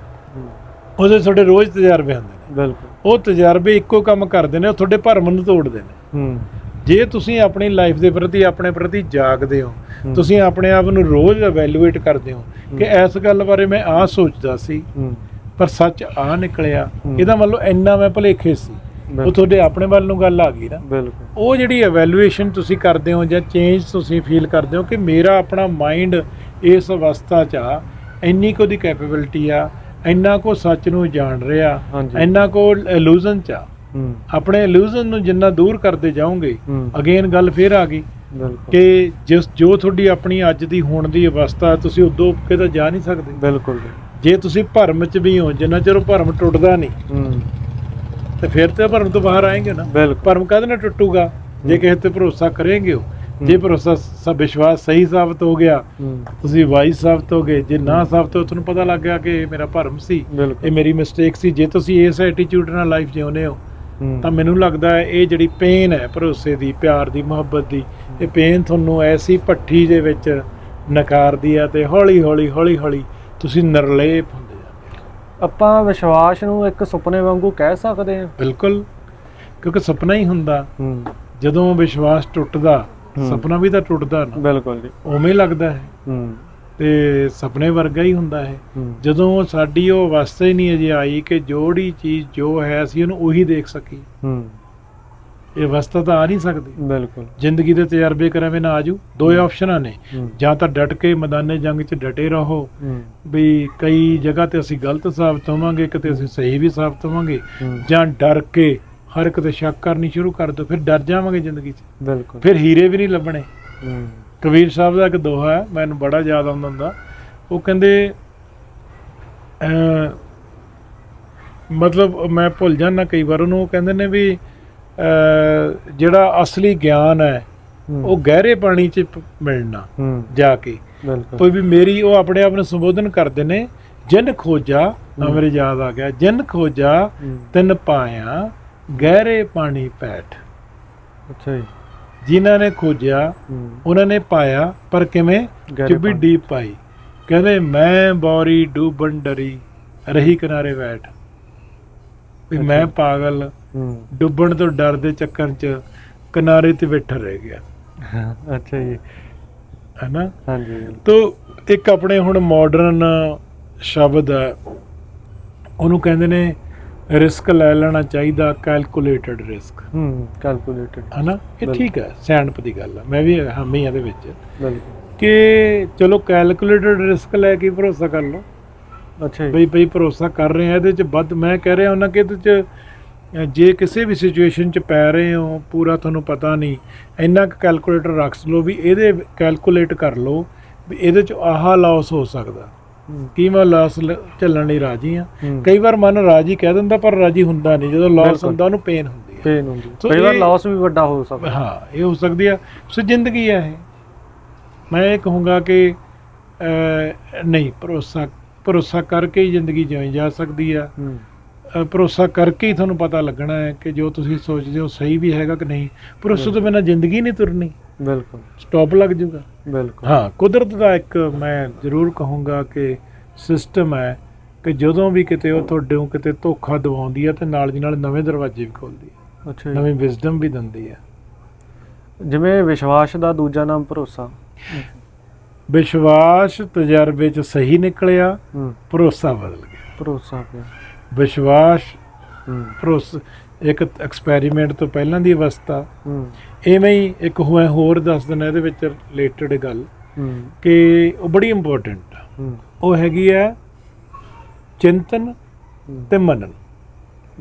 ਉਹਦੇ ਤੁਹਾਡੇ ਰੋਜ਼ ਤਜਰਬੇ ਹੁੰਦੇ ਨੇ। ਬਿਲਕੁਲ। ਉਹ ਤਜਰਬੇ ਇੱਕੋ ਕੰਮ ਕਰਦੇ ਨੇ ਉਹ ਤੁਹਾਡੇ ਭਰਮ ਨੂੰ ਤੋੜਦੇ ਨੇ। ਹੂੰ। ਜੇ ਤੁਸੀਂ ਆਪਣੀ ਲਾਈਫ ਦੇ ਪ੍ਰਤੀ ਆਪਣੇ ਪ੍ਰਤੀ ਜਾਗਦੇ ਹੋ। ਤੁਸੀਂ ਆਪਣੇ ਆਪ ਨੂੰ ਰੋਜ਼ ਇਵੈਲੂਏਟ ਕਰਦੇ ਹੋ ਕਿ ਇਸ ਗੱਲ ਬਾਰੇ ਮੈਂ ਆ ਸੋਚਦਾ ਸੀ ਪਰ ਸੱਚ ਆ ਨਿਕਲਿਆ। ਇਹਦਾ ਮਤਲਬ ਇੰਨਾ ਮੈਂ ਭੁਲੇਖੇ ਸੀ। ਉਹ ਤੁਹਾਡੇ ਆਪਣੇ ਵੱਲ ਨੂੰ ਗੱਲ ਆ ਗਈ ਨਾ। ਬਿਲਕੁਲ। ਉਹ ਜਿਹੜੀ ਇਵੈਲੂਏਸ਼ਨ ਤੁਸੀਂ ਕਰਦੇ ਹੋ ਜਾਂ ਚੇਂਜ ਤੁਸੀਂ ਫੀਲ ਕਰਦੇ ਹੋ ਕਿ ਮੇਰਾ ਆਪਣਾ ਮਾਈਂਡ ਇਸ ਅਵਸਥਾ 'ਚ ਆ ਇੰਨੀ ਕੁ ਦੀ ਕੈਪੇਬਿਲਿਟੀ ਆ ਇੰਨਾ ਕੋ ਸੱਚ ਨੂੰ ਜਾਣ ਰਿਹਾ। ਇੰਨਾ ਕੋ ਇਲੂਜ਼ਨ 'ਚ ਆ। ਆਪਣੇ ਇਲੂਜ਼ਨ ਨੂੰ ਜਿੰਨਾ ਦੂਰ ਕਰਦੇ ਜਾਓਗੇ ਅਗੇਨ ਗੱਲ ਫੇਰ ਆ ਗਈ ਕਿ ਜਿਸ ਜੋ ਤੁਹਾਡੀ ਆਪਣੀ ਅੱਜ ਦੀ ਹੋਣ ਦੀ ਅਵਸਥਾ ਤੁਸੀਂ ਉਦੋਂ ਉੱਕੇ ਤਾਂ ਜਾ ਨਹੀਂ ਸਕਦੇ। ਬਿਲਕੁਲ ਜੀ। ਤੁਸੀਂ ਭਰਮ 'ਚ ਵੀ ਹੋ ਜਿੰਨਾ ਚਿਰ ਉਹ ਭਰਮ ਟੁੱਟਦਾ ਨਹੀਂ ਤੇ ਫਿਰ ਤੇ ਭਰਮ ਤੋਂ ਬਾਹਰ ਆਏਗੇ ਨਾ। ਭਰਮ ਕਾਹਦੇ ਨਾਲ ਟੁੱਟੂਗਾ? ਜੇ ਕਿਸੇ ਤੇ ਭਰੋਸਾ ਕਰੇਂਗੇ ਹੋ ਜੇ ਭਰੋਸਾ ਸਭ ਵਿਸ਼ਵਾਸ ਸਹੀ ਸਾਬਤ ਹੋ ਗਿਆ ਤੁਸੀਂ ਵਾਈਸ ਸਾਬਤ ਹੋ ਗਏ ਜੇ ਨਾ ਸਾਬਤ ਹੋ ਤੁਹਾਨੂੰ ਪਤਾ ਲੱਗ ਗਿਆ ਕਿ ਇਹ ਮੇਰਾ ਭਰਮ ਸੀ ਇਹ ਮੇਰੀ ਮਿਸਟੇਕ ਸੀ। ਜੇ ਤੁਸੀਂ ਇਸ ਐਟੀਟਿਊਡ ਨਾਲ ਲਾਈਫ ਜਿਉਂਦੇ ਹੋ ਤਾਂ ਮੈਨੂੰ ਲੱਗਦਾ ਹੈ ਇਹ ਜਿਹੜੀ ਪੇਨ ਹੈ ਭਰੋਸੇ ਦੀ ਪਿਆਰ ਦੀ ਮੁਹੱਬਤ ਦੀ ਇਹ ਪੇਨ ਤੁਹਾਨੂੰ ਐਸੀ ਭੱਠੀ ਦੇ ਵਿੱਚ ਨਕਾਰਦੀ ਆ ਤੇ ਹੌਲੀ ਹੌਲੀ ਹੌਲੀ ਹੌਲੀ ਤੁਸੀਂ ਨਿਰਲੇਪ ਹੁੰਦੇ ਜਾਂਦੇ ਆਪਾਂ ਵਿਸ਼ਵਾਸ ਨੂੰ ਇੱਕ ਸੁਪਨੇ ਵਾਂਗੂ ਕਹਿ ਸਕਦੇ ਹਾਂ। ਬਿਲਕੁਲ। ਕਿਉਂਕਿ ਸੁਪਨਾ ਹੀ ਹੁੰਦਾ ਜਦੋਂ ਵਿਸ਼ਵਾਸ ਟੁੱਟਦਾ। ਸੁਪਨਾ ਵੀ ਤਾਂ ਟੁੱਟਦਾ ਨਾ। ਬਿਲਕੁਲ ਜੀ। ਉਵੇਂ ਹੀ ਲੱਗਦਾ ਹੈ। ਹੂੰ। ਤੇ ਸੁਪਨੇ ਵਰਗਾ ਹੀ ਹੁੰਦਾ ਹੈ। ਜਦੋਂ ਸਾਡੀ ਉਹ ਅਵਸਥਾ ਹੀ ਨਹੀਂ ਅਜੇ ਆਈ ਕਿ ਜੋੜੀ ਚੀਜ਼ ਜੋ ਹੈ ਅਸੀਂ ਉਹਨੂੰ ਉਹੀ ਦੇਖ ਸਕੀ ਹੂੰ। ਇਹ ਅਵਸਥਾ ਤਾਂ ਆ ਨਹੀਂ ਸਕਦੀ। ਬਿਲਕੁਲ। ਜ਼ਿੰਦਗੀ ਦੇ ਤਜਰਬੇ ਕਰਾਵੇਂ ਨਾ ਆਜੂ। ਦੋ ਆਪਸ਼ਨਾਂ ਨੇ। ਜਾਂ ਤਾਂ ਡਟ ਕੇ ਮੈਦਾਨੇ ਜੰਗ 'ਚ ਡਟੇ ਰਹੋ। ਵੀ ਕਈ ਜਗ੍ਹਾ ਤੇ ਅਸੀਂ ਗਲਤ ਸਾਬਤ ਹੋਵਾਂਗੇ ਕਿਤੇ ਅਸੀਂ ਸਹੀ ਵੀ ਸਾਬਤ ਹੋਵਾਂਗੇ। ਜਾਂ ਡਰ ਕੇ ਹਰ ਇੱਕ ਤੇ ਸ਼ੱਕ ਕਰਨੀ ਸ਼ੁਰੂ ਕਰ ਦੋ ਫਿਰ ਡਰ ਜਾਵਾਂਗੇ ਜ਼ਿੰਦਗੀ 'ਚ। ਬਿਲਕੁਲ। ਫਿਰ ਹੀਰੇ ਵੀ ਨਹੀਂ ਲੱਭਣੇ। ਕਬੀਰ ਸਾਹਿਬ ਦਾ ਇੱਕ ਦੋਹਾ ਹੈ ਮੈਨੂੰ ਬੜਾ ਯਾਦ ਆਉਂਦਾ ਹੁੰਦਾ। ਉਹ ਕਹਿੰਦੇ ਮਤਲਬ ਮੈਂ ਭੁੱਲ ਜਾਂਦਾ ਕਈ ਵਾਰ ਉਹਨੂੰ ਉਹ ਕਹਿੰਦੇ ਨੇ ਵੀ ਜਿਹੜਾ ਅਸਲੀ ਗਿਆਨ ਹੈ ਉਹ ਗਹਿਰੇ ਪਾਣੀ 'ਚ ਮਿਲਣਾ ਜਾ ਕੇ। ਬਿਲਕੁਲ। ਕੋਈ ਵੀ ਮੇਰੀ ਉਹ ਆਪਣੇ ਆਪ ਨੂੰ ਸੰਬੋਧਨ ਕਰਦੇ ਨੇ ਜਿਨ ਖੋਜਾ ਮੇਰੇ ਯਾਦ ਆ ਗਿਆ ਜਿਨ ਖੋਜਾ ਤਿਨ ਪਾਇਆ ਗਹਿਰੇ ਪਾਣੀ ਪੈਠ। ਅੱਛਾ ਜੀ। ਜਿਨ੍ਹਾਂ ਨੇ ਖੋਜਿਆ ਉਹਨਾਂ ਨੇ ਪਾਇਆ ਪਰ ਕਿਵੇਂ? ਚੁੱਭੀ। ਡੀਪ ਪਾਈ। ਕਹਿੰਦੇ ਮੈਂ ਬੌਰੀ ਡੂਬਣ ਡਰੀ ਰਹੀ ਕਿਨਾਰੇ ਬੈਠ। ਵੀ। ਮੈਂ ਪਾਗਲ ਡੁੱਬਣ ਤੋਂ ਡਰ ਦੇ ਚੱਕਰ 'ਚ ਕਿਨਾਰੇ ਤੇ ਬੈਠਾ ਰਹਿ ਗਿਆ। ਅੱਛਾ ਜੀ। ਹੈਨਾ? ਹਾਂਜੀ। ਤੋ ਇੱਕ ਆਪਣੇ ਹੁਣ ਮਾਡਰਨ ਸ਼ਬਦ ਹੈ। ਉਹਨੂੰ ਕਹਿੰਦੇ ਨੇ ਰਿਸਕ ਲੈ ਲੈਣਾ ਚਾਹੀਦਾ ਕੈਲਕੂਲੇਟਡ ਰਿਸਕ ਹੂੰ ਕੈਲਕੂਲੇਟਡ ਹਨਾ? ਇਹ। ਠੀਕ ਹੈ ਸਿਆਣਪ ਦੀ ਗੱਲ ਹੈ ਮੈਂ ਵੀ ਹਾਮੀ ਇਹਦੇ ਵਿੱਚ। ਬਿਲਕੁਲ। ਕਿ ਚਲੋ ਕੈਲਕੂਲੇਟਡ ਰਿਸਕ ਲੈ ਕੇ ਭਰੋਸਾ ਕਰ ਲਓ। ਅੱਛਾ ਜੀ। ਬਈ ਬਈ ਭਰੋਸਾ ਕਰ ਰਹੇ ਆ ਇਹਦੇ ਚ ਵੱਧ ਮੈਂ ਕਹਿ ਰਿਹਾ ਉਹਨਾਂ ਕਿ ਇਹਦੇ ਚ ਅ, ਜੇ ਕਿਸੇ ਵੀ ਸਿਚੁਏਸ਼ਨ ਚ ਪੈ ਰਹੇ ਹੋ ਪੂਰਾ ਤੁਹਾਨੂੰ ਪਤਾ ਨਹੀਂ ਇੰਨਾ ਕੁ ਕੈਲਕੂਲੇਟਰ ਰੱਖ ਲਓ ਵੀ ਇਹਦੇ ਕੈਲਕੂਲੇਟ ਕਰ ਲਓ ਵੀ ਇਹਦੇ ਚ ਆਹ ਲਾਸ ਹੋ ਸਕਦਾ। ਕੀ ਮੈਂ ਲਾਸ ਚੱਲਣ ਲਈ ਰਾਜੀ ਆ? ਹੂੰ। ਕਈ ਵਾਰ ਮਨ ਰਾਜੀ ਕਹਿ ਦਿੰਦਾ ਪਰ ਰਾਜੀ ਹੁੰਦਾ ਨਹੀਂ। ਜਦੋਂ ਲਾਸ। ਹੁੰਦਾ ਉਹਨੂੰ ਪੇਨ ਹੁੰਦੀ ਹੈ ਪੇਨ ਹੁੰਦੀ ਸੋ ਕਈ ਵਾਰ ਲਾਸ ਵੀ ਵੱਡਾ ਹੋ ਸਕਦਾ। ਹਾਂ ਇਹ ਹੋ ਸਕਦੀ ਆ। ਸੋ ਜ਼ਿੰਦਗੀ ਹੈ ਇਹ। ਮੈਂ ਇਹ ਕਹੂੰਗਾ ਕਿ ਨਹੀਂ ਭਰੋਸਾ ਭਰੋਸਾ ਕਰਕੇ ਹੀ ਜ਼ਿੰਦਗੀ ਜਿਉਈ ਜਾ ਸਕਦੀ ਆ। ਹੂੰ। ਭਰੋਸਾ ਕਰਕੇ ਹੀ ਤੁਹਾਨੂੰ ਪਤਾ ਲੱਗਣਾ ਹੈ ਕਿ ਜੋ ਤੁਸੀਂ ਸੋਚਦੇ ਹੋ ਸਹੀ ਵੀ ਹੈਗਾ ਕਿ ਨਹੀਂ। ਭਰੋਸੇ ਤੋਂ ਬਿਨਾਂ ਜ਼ਿੰਦਗੀ ਨਹੀਂ ਤੁਰਨੀ। ਬਿਲਕੁਲ। ਸਟਾਪ ਲੱਗ ਜਾਊਗਾ। ਬਿਲਕੁਲ। ਹਾਂ ਕੁਦਰਤ ਦਾ ਇੱਕ ਮੈਂ ਜ਼ਰੂਰ ਕਹੂੰਗਾ ਕਿ ਸਿਸਟਮ ਹੈ ਕਿ ਜਦੋਂ ਵੀ ਕਿਤੇ ਉਹ ਤੁਹਾਡੇ ਕਿਤੇ ਧੋਖਾ ਦਿਵਾਉਂਦੀ ਹੈ ਤੇ ਨਾਲ ਦੀ ਨਾਲ ਨਵੇਂ ਦਰਵਾਜ਼ੇ ਵੀ ਖੋਲਦੀ ਹੈ। ਅੱਛਾ ਨਵੀਂ ਵਿਜ਼ਡਮ ਵੀ ਦਿੰਦੀ ਹੈ। ਜਿਵੇਂ ਵਿਸ਼ਵਾਸ ਦਾ ਦੂਜਾ ਨਾਮ ਭਰੋਸਾ। ਵਿਸ਼ਵਾਸ ਤਜਰਬੇ 'ਚ ਸਹੀ ਨਿਕਲਿਆ ਭਰੋਸਾ ਬਦਲ ਗਿਆ। ਭਰੋਸਾ ਪਿਆ। ਵਿਸ਼ਵਾਸ ਭਰੋਸਾ ਇੱਕ ਐਕਸਪੈਰੀਮੈਂਟ ਤੋਂ ਪਹਿਲਾਂ ਦੀ ਅਵਸਥਾ। ਹੂੰ। ਐਵੇਂ ਹੀ ਇੱਕ ਹੋਇਆ ਹੋਰ ਦੱਸ ਦਿੰਦਾ ਇਹਦੇ ਵਿੱਚ ਰਿਲੇਟਡ ਗੱਲ। ਹੂੰ। ਕਿ ਉਹ ਬੜੀ ਇੰਪੋਰਟੈਂਟ ਆ ਹੂੰ। ਉਹ ਹੈਗੀ ਹੈ ਚਿੰਤਨ। ਤੇ ਮਨਨ।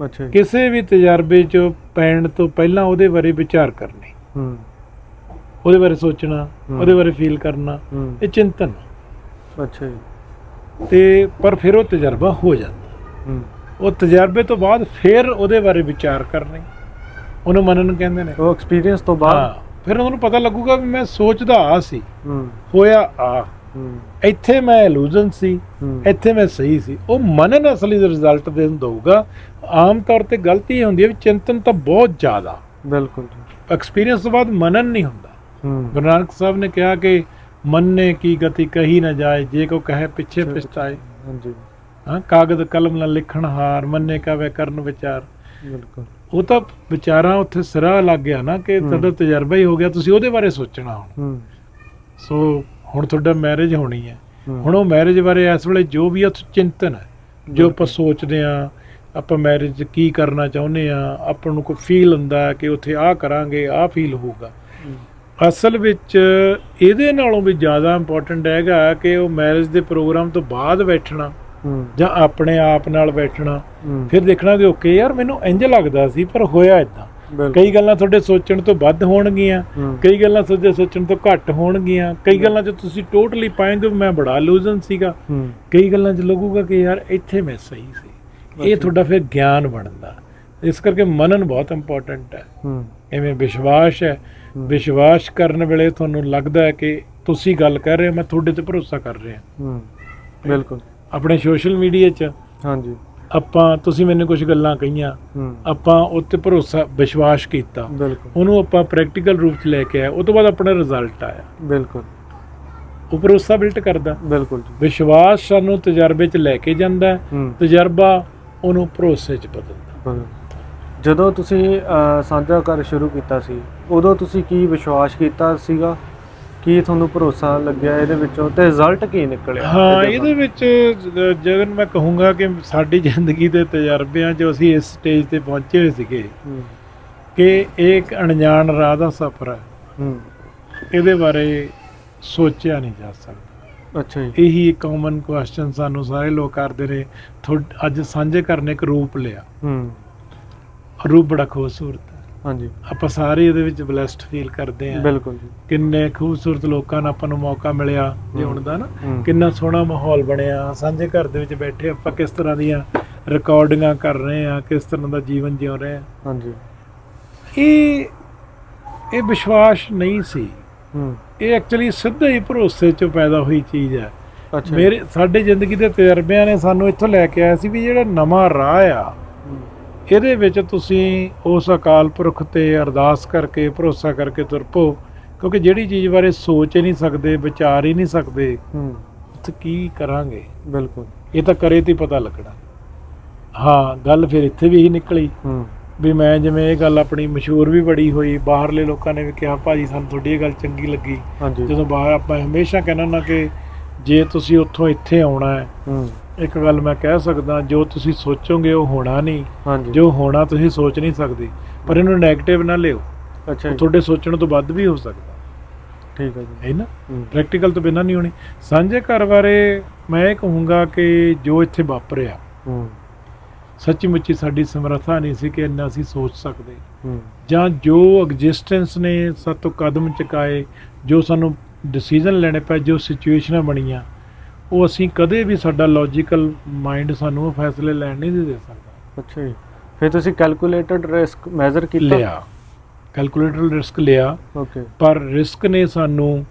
ਅੱਛਾ ਕਿਸੇ ਵੀ ਤਜਰਬੇ 'ਚ ਪੈਣ ਤੋਂ ਪਹਿਲਾਂ ਉਹਦੇ ਬਾਰੇ ਵਿਚਾਰ ਕਰਨੀ। ਹੂੰ। ਉਹਦੇ ਬਾਰੇ ਸੋਚਣਾ। ਉਹਦੇ ਬਾਰੇ ਫੀਲ ਕਰਨਾ ਇਹ ਚਿੰਤਨ। ਅੱਛਾ ਜੀ। ਤੇ ਪਰ ਫਿਰ ਉਹ ਤਜਰਬਾ ਹੋ ਜਾਂਦਾ। ਹੂੰ। ਉਹ ਤਜਰਬੇ ਤੋਂ ਬਾਅਦ ਫਿਰ ਉਹਦੇ ਬਾਰੇ ਵਿਚਾਰ ਕਰਨੀ। ਉਹਨੂੰ ਮਨਨ ਕਹਿੰਦੇ ਨੇ। ਉਹ ਐਕਸਪੀਰੀਅੰਸ ਤੋਂ ਬਾਅਦ? ਫਿਰ ਉਹਨੂੰ ਪਤਾ ਲੱਗੂਗਾ ਵੀ ਮੈਂ ਸੋਚਦਾ ਆ ਸੀ। ਹੋਇਆ ਆ। ਇੱਥੇ ਮੈਂ ਇਲੂਜ਼ਨ ਸੀ। ਇੱਥੇ ਮੈਂ ਸਹੀ ਸੀ। ਉਹ ਮਨਨ ਅਸਲੀ ਰਿਜ਼ਲਟ ਦੇ ਦਊਗਾ। ਆਮ ਤੌਰ ਤੇ ਗਲਤੀ ਇਹ ਹੁੰਦੀ ਹੈ ਵੀ ਚਿੰਤਨ ਤਾਂ ਬਹੁਤ ਜ਼ਿਆਦਾ। ਬਿਲਕੁਲ ਐਕਸਪੀਰੀਅੰਸ ਤੋਂ ਬਾਅਦ ਮਨਨ ਨਹੀਂ ਹੁੰਦਾ। ਗੁਰੂ ਨਾਨਕ ਸਾਹਿਬ ਨੇ ਕਿਹਾ ਕਿ ਮਨ ਨੇ ਕੀ ਗਤੀ ਕਹੀ ਨਾ ਜਾਏ ਜੇ ਕੋ ਕਹੇ ਪਿੱਛੇ ਪਛਤਾਏ। ਹਾਂਜੀ। ਹਾਂ ਕਾਗਜ਼ ਕਲਮ ਨਾਲ ਲਿਖਣ ਹਾਰ ਮੰਨੇ ਕਵੇ ਕਰਨ ਵਿਚਾਰ। ਬਿਲਕੁਲ। ਉਹ ਤਾਂ ਵਿਚਾਰਾਂ ਉੱਥੇ ਸਿਰਾ ਲੱਗ ਗਿਆ ਨਾ ਕਿ। ਤੁਹਾਡਾ ਤਜਰਬਾ ਹੀ ਹੋ ਗਿਆ ਤੁਸੀਂ ਉਹਦੇ ਬਾਰੇ ਸੋਚਣਾ ਹੁਣ। ਹੂੰ। ਸੋ ਹੁਣ ਤੁਹਾਡਾ ਮੈਰਿਜ ਹੋਣੀ ਹੈ। ਹੁਣ ਉਹ ਮੈਰਿਜ ਬਾਰੇ ਇਸ ਵੇਲੇ ਜੋ ਵੀ ਉੱਥੇ ਚਿੰਤਨ ਹੈ ਜੋ ਆਪਾਂ ਸੋਚਦੇ ਆ ਆਪਾਂ ਮੈਰਿਜ ਕੀ ਕਰਨਾ ਚਾਹੁੰਦੇ ਆ ਆਪਾਂ ਨੂੰ ਕੋਈ ਫੀਲ ਹੁੰਦਾ ਕਿ ਉੱਥੇ ਆਹ ਕਰਾਂਗੇ ਆਹ ਫੀਲ ਹੋਊਗਾ। ਅਸਲ ਵਿੱਚ ਇਹਦੇ ਨਾਲੋਂ ਵੀ ਜ਼ਿਆਦਾ ਇੰਪੋਰਟੈਂਟ ਹੈਗਾ ਕਿ ਉਹ ਮੈਰਿਜ ਦੇ ਪ੍ਰੋਗਰਾਮ ਤੋਂ ਬਾਅਦ ਬੈਠਣਾ। ਜਾਂ ਆਪਣੇ ਆਪ ਨਾਲ ਬੈਠਣਾ ਫਿਰ ਦੇਖਣਾ ਕਿ ਓਕੇ ਯਾਰ ਮੈਨੂੰ ਇੰਜ ਲੱਗਦਾ ਸੀ ਪਰ ਹੋਇਆ ਇਦਾਂ ਕਈ ਗੱਲਾਂ ਤੁਹਾਡੇ ਸੋਚਣ ਤੋਂ ਵੱਧ ਹੋਣਗੀਆਂ ਕਈ ਗੱਲਾਂ ਤੁਹਾਡੇ ਸੋਚਣ ਤੋਂ ਘੱਟ ਹੋਣਗੀਆਂ ਕਈ ਗੱਲਾਂ 'ਚ ਤੁਸੀਂ ਟੋਟਲੀ ਪਾਏਂਗੇ ਮੈਂ ਬੜਾ ਇਲੂਜ਼ਨ ਸੀਗਾ। ਕਈ ਗੱਲਾਂ 'ਚ ਲੱਗੂਗਾ ਕਿ ਯਾਰ ਇੱਥੇ ਮੈਂ ਸਹੀ ਸੀ। ਇਹ। ਤੁਹਾਡਾ ਫਿਰ ਗਿਆਨ ਬਣਦਾ। ਇਸ ਕਰਕੇ ਮਨਨ ਬਹੁਤ ਇੰਪੋਰਟੈਂਟ ਹੈ। ਐਵੇਂ ਵਿਸ਼ਵਾਸ ਹੂੰ। ਵਿਸ਼ਵਾਸ ਕਰਨ ਵੇਲੇ ਤੁਹਾਨੂੰ ਲੱਗਦਾ ਹੈ ਕਿ ਤੁਸੀਂ ਗੱਲ ਕਰ ਰਹੇ ਹੋ ਮੈਂ ਤੁਹਾਡੇ ਤੇ ਭਰੋਸਾ ਕਰ ਰਿਹਾ। ਹੂੰ। ਬਿਲਕੁਲ। ਆਪਣੇ ਸੋਸ਼ਲ ਮੀਡੀਆ 'ਚ ਹਾਂਜੀ। ਆਪਾਂ ਤੁਸੀਂ ਮੈਨੂੰ ਕੁਝ ਗੱਲਾਂ ਕਹੀਆਂ ਹੂੰ। ਆਪਾਂ ਉੱਤੇ ਭਰੋਸਾ ਵਿਸ਼ਵਾਸ ਕੀਤਾ। ਬਿਲਕੁਲ। ਉਹਨੂੰ ਆਪਾਂ ਪ੍ਰੈਕਟੀਕਲ ਰੂਪ 'ਚ ਲੈ ਕੇ ਆਏ। ਉਹ ਤੋਂ ਬਾਅਦ ਆਪਣਾ ਰਿਜ਼ਲਟ ਆਇਆ। ਬਿਲਕੁਲ। ਉਹ ਭਰੋਸਾ ਬਿਲਟ ਕਰਦਾ। ਬਿਲਕੁਲ ਜੀ। ਵਿਸ਼ਵਾਸ ਸਾਨੂੰ ਤਜਰਬੇ 'ਚ ਲੈ ਕੇ ਜਾਂਦਾ ਹੈ, ਹੂੰ। ਤਜਰਬਾ ਉਹਨੂੰ ਭਰੋਸੇ 'ਚ ਬਦਲਦਾ। ਬਿਲਕੁਲ। ਜਦੋਂ ਤੁਸੀਂ ਸਾਂਝਾ ਕਰ ਸ਼ੁਰੂ ਕੀਤਾ ਸੀ ਉਦੋਂ ਤੁਸੀਂ ਕੀ ਵਿਸ਼ਵਾਸ ਕੀਤਾ ਸੀਗਾ? ਕੀ ਤੁਹਾਨੂੰ ਭਰੋਸਾ ਲੱਗਿਆ ਇਹਦੇ ਵਿੱਚੋਂ ਤੇ ਰਿਜ਼ਲਟ ਕੀ ਨਿਕਲਿਆ? ਹਾਂ ਇਹਦੇ ਵਿੱਚ ਜਗਨ ਮੈਂ ਕਹੂੰਗਾ ਕਿ ਸਾਡੀ ਜ਼ਿੰਦਗੀ ਦੇ ਤਜਰਬਿਆਂ 'ਚ ਅਸੀਂ ਇਸ ਸਟੇਜ ਤੇ ਪਹੁੰਚੇ ਹੋਏ ਸੀਗੇ ਕਿ ਇਹ ਇੱਕ ਅਣਜਾਣ ਰਾਹ ਦਾ ਸਫ਼ਰ ਹੈ। ਇਹਦੇ ਬਾਰੇ ਸੋਚਿਆ ਨਹੀਂ ਜਾ ਸਕਦਾ। ਅੱਛਾ ਜੀ। ਇਹੀ ਇੱਕ ਕਾਮਨ ਕੁਐਸਚਨ ਸਾਨੂੰ ਸਾਰੇ ਲੋਕ ਕਰਦੇ ਨੇ ਅੱਜ ਸਾਂਝੇ ਕਰਨੇ ਇੱਕ ਰੂਪ ਲਿਆ। ਹੂੰ। ਰੂਪ ਬੜਾ ਖੂਬਸੂਰਤ ਹਾਂਜੀ। ਆਪਾਂ ਸਾਰੇ ਇਹਦੇ ਵਿੱਚ ਬਲੈਸਡ ਫੀਲ ਕਰਦੇ ਹਾਂ। ਬਿਲਕੁਲ ਜੀ। ਕਿੰਨੇ ਖੂਬਸੂਰਤ ਲੋਕਾਂ ਨਾਲ ਆਪਾਂ ਨੂੰ ਮੌਕਾ ਮਿਲਿਆ। ਜਿਉਣ ਦਾ ਨਾ। ਕਿੰਨਾ ਸੋਹਣਾ ਮਾਹੌਲ ਬਣਿਆ। ਸਾਂਝੇ ਘਰ ਦੇ ਵਿੱਚ ਬੈਠੇ ਆਪਾਂ ਕਿਸ ਤਰ੍ਹਾਂ ਦੀਆਂ ਰਿਕਾਰਡਿੰਗਾਂ ਕਰ ਰਹੇ ਆ ਕਿਸ ਤਰ੍ਹਾਂ ਦਾ ਜੀਵਨ ਜਿਉ ਰਹੇ ਆ ਹਾਂਜੀ। ਇਹ ਇਹ ਵਿਸ਼ਵਾਸ ਨਹੀਂ ਸੀ। ਇਹ ਐਕਚੁਅਲੀ ਸਿੱਧਾ ਹੀ ਭਰੋਸੇ ਚੋਂ ਪੈਦਾ ਹੋਈ ਚੀਜ਼ ਹੈ। ਮੇਰੇ ਸਾਡੇ ਜ਼ਿੰਦਗੀ ਦੇ ਤਜਰਬਿਆਂ ਨੇ ਸਾਨੂੰ ਇੱਥੋਂ ਲੈ ਕੇ ਆਇਆ ਸੀ ਵੀ ਜਿਹੜਾ ਨਵਾਂ ਰਾਹ ਆ ਇਹਦੇ ਵਿੱਚ ਤੁਸੀਂ ਉਸ ਅਕਾਲ ਪੁਰਖ ਤੇ ਅਰਦਾਸ ਕਰਕੇ ਭਰੋਸਾ ਕਰਕੇ ਤੁਰ ਪਓ ਕਿਉਂਕਿ ਜਿਹੜੀ ਚੀਜ਼ ਬਾਰੇ ਸੋਚ ਹੀ ਨਹੀਂ ਸਕਦੇ ਵਿਚਾਰ ਹੀ ਨਹੀਂ ਸਕਦੇ ਹੂੰ। ਉੱਥੇ ਕੀ ਕਰਾਂਗੇ? ਬਿਲਕੁਲ। ਇਹ ਤਾਂ ਕਰੇ ਤੇ ਹੀ ਪਤਾ ਲੱਗਣਾ। ਹਾਂ ਗੱਲ ਫਿਰ ਇੱਥੇ ਵੀ ਇਹੀ ਨਿਕਲੀ। ਹੂੰ। ਵੀ ਮੈਂ ਜਿਵੇਂ ਇਹ ਗੱਲ ਆਪਣੀ ਮਸ਼ਹੂਰ ਵੀ ਬੜੀ ਹੋਈ ਬਾਹਰਲੇ ਲੋਕਾਂ ਨੇ ਵੀ ਕਿਹਾ ਭਾਜੀ ਸਾਨੂੰ ਤੁਹਾਡੀ ਇਹ ਗੱਲ ਚੰਗੀ ਲੱਗੀ। ਜਦੋਂ ਬਾਹਰ ਆਪਾਂ ਹਮੇਸ਼ਾ ਕਹਿੰਦਾ ਨਾ ਕਿ ਜੇ ਤੁਸੀਂ ਉੱਥੋਂ ਇੱਥੇ ਆਉਣਾ ਹੈ ਹੂੰ। ਇੱਕ ਗੱਲ ਮੈਂ ਕਹਿ ਸਕਦਾ ਜੋ ਤੁਸੀਂ ਸੋਚੋਗੇ ਉਹ ਹੋਣਾ ਨਹੀਂ। ਜੋ ਹੋਣਾ ਤੁਸੀਂ ਸੋਚ ਨਹੀਂ ਸਕਦੇ ਪਰ ਇਹਨੂੰ 네ਗੇਟਿਵ ਨਾ ਲਿਓ। ਅੱਛਾ ਤੁਹਾਡੇ ਸੋਚਣ ਤੋਂ ਵੱਧ ਵੀ ਹੋ ਸਕਦਾ। ਠੀਕ ਹੈ ਜੀ। ਹੈ ਨਾ? ਪ੍ਰੈਕਟੀਕਲ ਤੋਂ ਬਿਨਾਂ ਨਹੀਂ ਹੋਣੀ। ਸਾਂਝੇ ਘਰ ਬਾਰੇ ਮੈਂ ਇਹ ਕਹੂੰਗਾ ਕਿ ਜੋ ਇੱਥੇ ਵਾਪਰਿਆ ਸੱਚੀ ਮੁੱਚੀ ਸਾਡੀ ਸਮਰੱਥਾ ਨਹੀਂ ਸੀ ਕਿ ਇੰਨਾ ਅਸੀਂ ਸੋਚ ਸਕਦੇ। ਜਾਂ ਜੋ ਐਗਜ਼ਿਸਟੈਂਸ ਨੇ ਸਾਤੋਂ ਕਦਮ ਚੁਕਾਏ ਜੋ ਸਾਨੂੰ ਡਿਸੀਜਨ ਲੈਣੇ ਪਏ ਜੋ ਸਿਚੁਏਸ਼ਨਾਂ ਬਣੀਆਂ ਉਹ ਅਸੀਂ ਕਦੇ ਵੀ ਸਾਡਾ ਲੌਜੀਕਲ ਮਾਈਂਡ ਸਾਨੂੰ ਉਹ ਫੈਸਲੇ ਲੈਣ ਨਹੀਂ ਦੇ ਸਕਦਾ। ਅੱਛਾ ਜੀ। ਫਿਰ ਤੁਸੀਂ ਕੈਲਕੂਲੇਟਡ ਰਿਸਕ ਮੈਜ਼ਰ ਕੀਤਾ? ਲਿਆ। ਕੈਲਕੂਲੇਟਰ ਰਿਸਕ ਲਿਆ। ਓਕੇ ਪਰ ਰਿਸਕ ਨੇ ਸਾਨੂੰ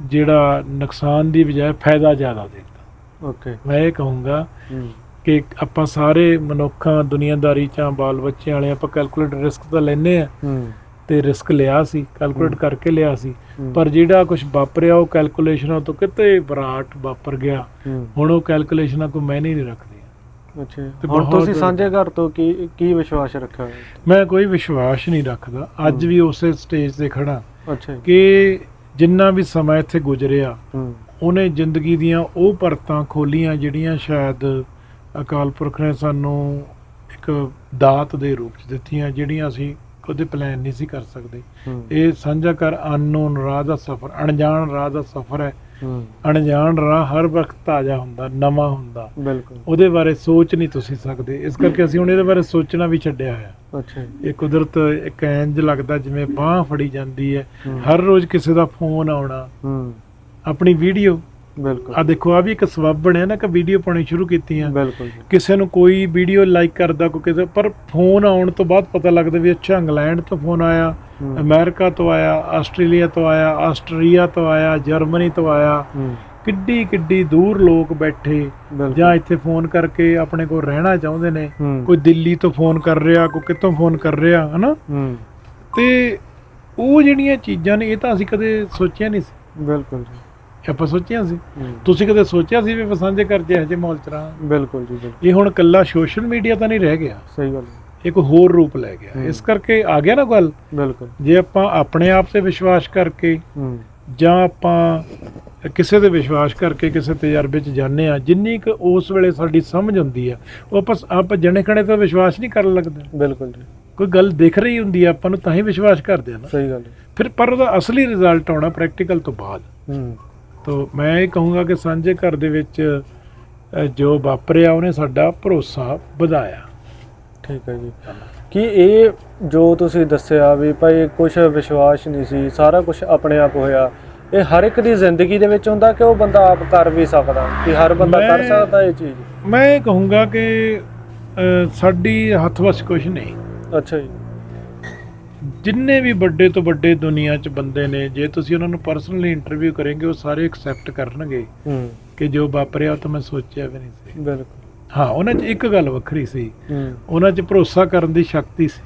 ਜਿਹੜਾ ਨੁਕਸਾਨ ਦੀ ਬਜਾਏ ਫਾਇਦਾ ਜ਼ਿਆਦਾ ਦਿੱਤਾ। ਓਕੇ ਮੈਂ ਇਹ ਕਹੂੰਗਾ ਹੂੰ। ਕਿ ਆਪਾਂ ਸਾਰੇ ਮਨੁੱਖਾਂ ਦੁਨੀਆਦਾਰੀ ਚਾਂ ਬਾਲ ਬੱਚਿਆਂ ਵਾਲੇ ਆਪਾਂ ਕੈਲਕੂਲੇਟ ਰਿਸਕ ਤਾਂ ਲੈਨੇ ਆ। ਹੂੰ। ਤੇ ਰਿਸਕ ਲਿਆ ਸੀ ਕੈਲਕੂਲੇਟ। ਕਰਕੇ ਲਿਆ ਸੀ। ਪਰ ਜਿਹੜਾ ਕੁਝ ਵਾਪਰਿਆ ਉਹ ਕੈਲਕੂਲੇਸ਼ਨਾਂ ਤੋਂ ਕਿਤੇ ਵਿਰਾਟ ਵਾਪਰ ਗਿਆ। ਹੁਣ ਉਹ ਕੈਲਕੂਲੇਸ਼ਨਾਂ ਕੋਈ ਮਾਇਨੇ ਨਹੀਂ ਰੱਖਦੀਆਂ ਅੱਛਾ। ਹੁਣ ਤੁਸੀਂ ਸਾਂਝੇ ਘਰ ਤੋਂ ਕੀ ਕੀ ਵਿਸ਼ਵਾਸ ਰੱਖਿਆ? ਮੈਂ ਕੋਈ ਵਿਸ਼ਵਾਸ ਨਹੀਂ ਰੱਖਦਾ। ਅੱਜ। ਵੀ ਉਸੇ ਸਟੇਜ ਤੇ ਖੜਾ। ਅੱਛਾ। ਕਿ ਜਿੰਨਾ ਵੀ ਸਮਾਂ ਇੱਥੇ ਗੁਜ਼ਰਿਆ ਉਹਨੇ ਜ਼ਿੰਦਗੀ ਦੀਆਂ ਉਹ ਪਰਤਾਂ ਖੋਲੀਆਂ ਜਿਹੜੀਆਂ ਸ਼ਾਇਦ ਅਕਾਲ ਪੁਰਖ ਨੇ ਸਾਨੂੰ ਇੱਕ ਦਾਤ ਦੇ ਰੂਪ 'ਚ ਦਿੱਤੀਆਂ ਜਿਹੜੀਆਂ ਅਸੀਂ ਕਦੇ ਪਲਾਨ ਨਹੀਂ ਸੀ ਕਰ ਸਕਦੇ। ਇਹ ਸਾਂਝਾ ਕਰ ਅਨਨੋਨ ਰਾਹ ਦਾ ਸਫ਼ਰ ਅਣਜਾਣ ਰਾਹ ਦਾ ਸਫ਼ਰ ਹੈ। ਅਣਜਾਣ ਰਾਹ ਹਰ ਵਕਤ ਤਾਜ਼ਾ ਹੁੰਦਾ ਨਵਾਂ ਹੁੰਦਾ। ਬਿਲਕੁਲ। ਉਹਦੇ ਬਾਰੇ ਸੋਚ ਨਹੀਂ ਤੁਸੀਂ ਸਕਦੇ। ਇਸ ਕਰਕੇ ਅਸੀਂ ਹੁਣ ਇਹਦੇ ਬਾਰੇ ਸੋਚਣਾ ਵੀ ਛੱਡਿਆ ਹੋਇਆ। ਅੱਛਾ ਇਹ ਕੁਦਰਤ ਇੱਕ ਇੰਜ ਲੱਗਦਾ ਜਿਵੇਂ ਬਾਹ ਫੜੀ ਜਾਂਦੀ ਹੈ। ਹਰ ਰੋਜ਼ ਕਿਸੇ ਦਾ ਫੋਨ ਆਉਣਾ। ਆਪਣੀ ਵੀਡੀਓ ਬਿਲਕੁਲ। ਆ ਦੇਖੋ ਆ ਵੀ ਇੱਕ ਸਬਬ ਬਣਿਆ ਨਾ ਕਿ ਵੀਡੀਓ ਪਾਉਣੀ ਸ਼ੁਰੂ ਕੀਤੀਆਂ। ਬਿਲਕੁਲ ਕਿਸੇ ਨੂੰ ਕੋਈ ਵੀਡੀਓ ਲਾਈਕ ਕਰਦਾ ਕੋਈ ਕਿਸੇ ਪਰ ਫੋਨ ਆਉਣ ਤੋਂ ਬਾਅਦ ਪਤਾ ਲੱਗਦਾ ਵੀ ਅੱਛਾ ਇੰਗਲੈਂਡ ਤੋਂ ਫੋਨ ਆਇਆ ਅਮਰੀਕਾ ਤੋਂ ਆਇਆ ਆਸਟ੍ਰੇਲੀਆ ਤੋਂ ਆਇਆ ਆਸਟਰੀਆ ਤੋਂ ਆਇਆ ਜਰਮਨੀ ਤੋਂ ਆਇਆ। ਕਿੱਡੀ ਕਿੱਡੀ ਦੂਰ ਲੋਕ ਬੈਠੇ ਜਾਂ ਇੱਥੇ ਫੋਨ ਕਰਕੇ ਆਪਣੇ ਕੋਲ ਰਹਿਣਾ ਚਾਹੁੰਦੇ ਨੇ। ਕੋਈ ਦਿੱਲੀ ਤੋਂ ਫੋਨ ਕਰ ਰਿਹਾ ਕੋਈ ਕਿਤੋਂ ਫੋਨ ਕਰ ਰਿਹਾ ਹਨਾ? ਤੇ ਉਹ ਜਿਹੜੀਆਂ ਚੀਜ਼ਾਂ ਨੇ ਇਹ ਤਾਂ ਅਸੀਂ ਕਦੇ ਸੋਚਿਆ ਨਹੀਂ ਸੀ। ਬਿਲਕੁਲ ਜੀ। ਆਪਾਂ ਸੋਚਿਆ ਸੀ। ਤੁਸੀਂ ਕਦੇ ਸੋਚਿਆ ਸੀ ਵੀ ਆਪਾਂ ਸਾਂਝੇ ਘਰ ਜਿਹੇ ਜਿਹੇ ਮਾਹੌਲ ਚ ਰਹਾਂ ਬਿਲਕੁਲ ਜੀ ਬਿਲਕੁਲ। ਇਹ ਹੁਣ ਕੱਲਾ ਸੋਸ਼ਲ ਮੀਡੀਆ ਤਾਂ ਨਹੀਂ ਰਹਿ ਗਿਆ। ਸਹੀ ਗੱਲ ਇਹ ਕੋਈ ਹੋਰ ਰੂਪ ਲੈ ਗਿਆ। ਇਸ ਕਰਕੇ ਆ ਗਿਆ ਨਾ ਗੱਲ? ਬਿਲਕੁਲ। ਜੇ ਆਪਾਂ ਆਪਣੇ ਆਪ ਤੇ ਵਿਸ਼ਵਾਸ ਕਰਕੇ ਜਾਂ ਆਪਾਂ ਕਿਸੇ ਤੇ ਵਿਸ਼ਵਾਸ ਕਰਕੇ ਕਿਸੇ ਤਜਰਬੇ 'ਚ ਜਾਂਦੇ ਆ ਜਿੰਨੀ ਕੁ ਉਸ ਵੇਲੇ ਸਾਡੀ ਸਮਝ ਹੁੰਦੀ ਆ ਉਹ ਆਪਾਂ ਆਪਾਂ ਜਣੇ ਖਣੇ ਤਾਂ ਵਿਸ਼ਵਾਸ ਨਹੀਂ ਕਰਨ ਲੱਗਦੇ। ਬਿਲਕੁਲ ਜੀ। ਕੋਈ ਗੱਲ ਦਿਖ ਰਹੀ ਹੁੰਦੀ ਆ ਆਪਾਂ ਨੂੰ ਤਾਂ ਹੀ ਵਿਸ਼ਵਾਸ ਕਰਦੇ ਆ ਨਾ। ਸਹੀ ਗੱਲ ਫਿਰ ਪਰ ਉਹਦਾ ਅਸਲੀ ਰਿਜ਼ਲਟ ਆਉਣਾ ਪ੍ਰੈਕਟੀਕਲ ਤੋਂ ਬਾਅਦ। ਹੂੰ। ਤੋਂ ਮੈਂ ਇਹ ਕਹੂੰਗਾ ਕਿ ਸਾਂਝੇ ਘਰ ਦੇ ਵਿੱਚ ਜੋ ਵਾਪਰਿਆ ਉਹਨੇ ਸਾਡਾ ਭਰੋਸਾ ਵਧਾਇਆ। ਠੀਕ ਹੈ ਜੀ। ਕਿ ਇਹ ਜੋ ਤੁਸੀਂ ਦੱਸਿਆ ਵੀ ਭਾਈ ਕੁਝ ਵਿਸ਼ਵਾਸ ਨਹੀਂ ਸੀ ਸਾਰਾ ਕੁਝ ਆਪਣੇ ਆਪ ਹੋਇਆ ਇਹ ਹਰ ਇੱਕ ਦੀ ਜ਼ਿੰਦਗੀ ਦੇ ਵਿੱਚ ਹੁੰਦਾ ਕਿ ਉਹ ਬੰਦਾ ਆਪ ਕਰ ਵੀ ਸਕਦਾ? ਕਿ ਹਰ ਬੰਦਾ ਕਰ ਸਕਦਾ ਇਹ ਚੀਜ਼? ਮੈਂ ਇਹ ਕਹੂੰਗਾ ਕਿ ਸਾਡੀ ਹੱਥ ਵਸ ਕੁਝ ਨਹੀਂ। ਅੱਛਾ ਜੀ। ਜਿੰਨੇ ਵੀ ਵੱਡੇ ਤੋਂ ਵੱਡੇ ਦੁਨੀਆ 'ਚ ਬੰਦੇ ਨੇ ਜੇ ਤੁਸੀਂ ਉਹਨਾਂ ਨੂੰ ਪਰਸਨਲੀ ਇੰਟਰਵਿਊ ਕਰੋਗੇ ਉਹ ਸਾਰੇ ਐਕਸੈਪਟ ਕਰਨਗੇ ਹੂੰ। ਕਿ ਜੋ ਵਾਪਰਿਆ ਉਹ ਤਾਂ ਮੈਂ ਸੋਚਿਆ ਵੀ ਨਹੀਂ ਸੀ। ਬਿਲਕੁਲ। ਹਾਂ ਉਹਨਾਂ 'ਚ ਇੱਕ ਗੱਲ ਵੱਖਰੀ ਸੀ। ਹੂੰ। ਉਹਨਾਂ 'ਚ ਭਰੋਸਾ ਕਰਨ ਦੀ ਸ਼ਕਤੀ ਸੀ।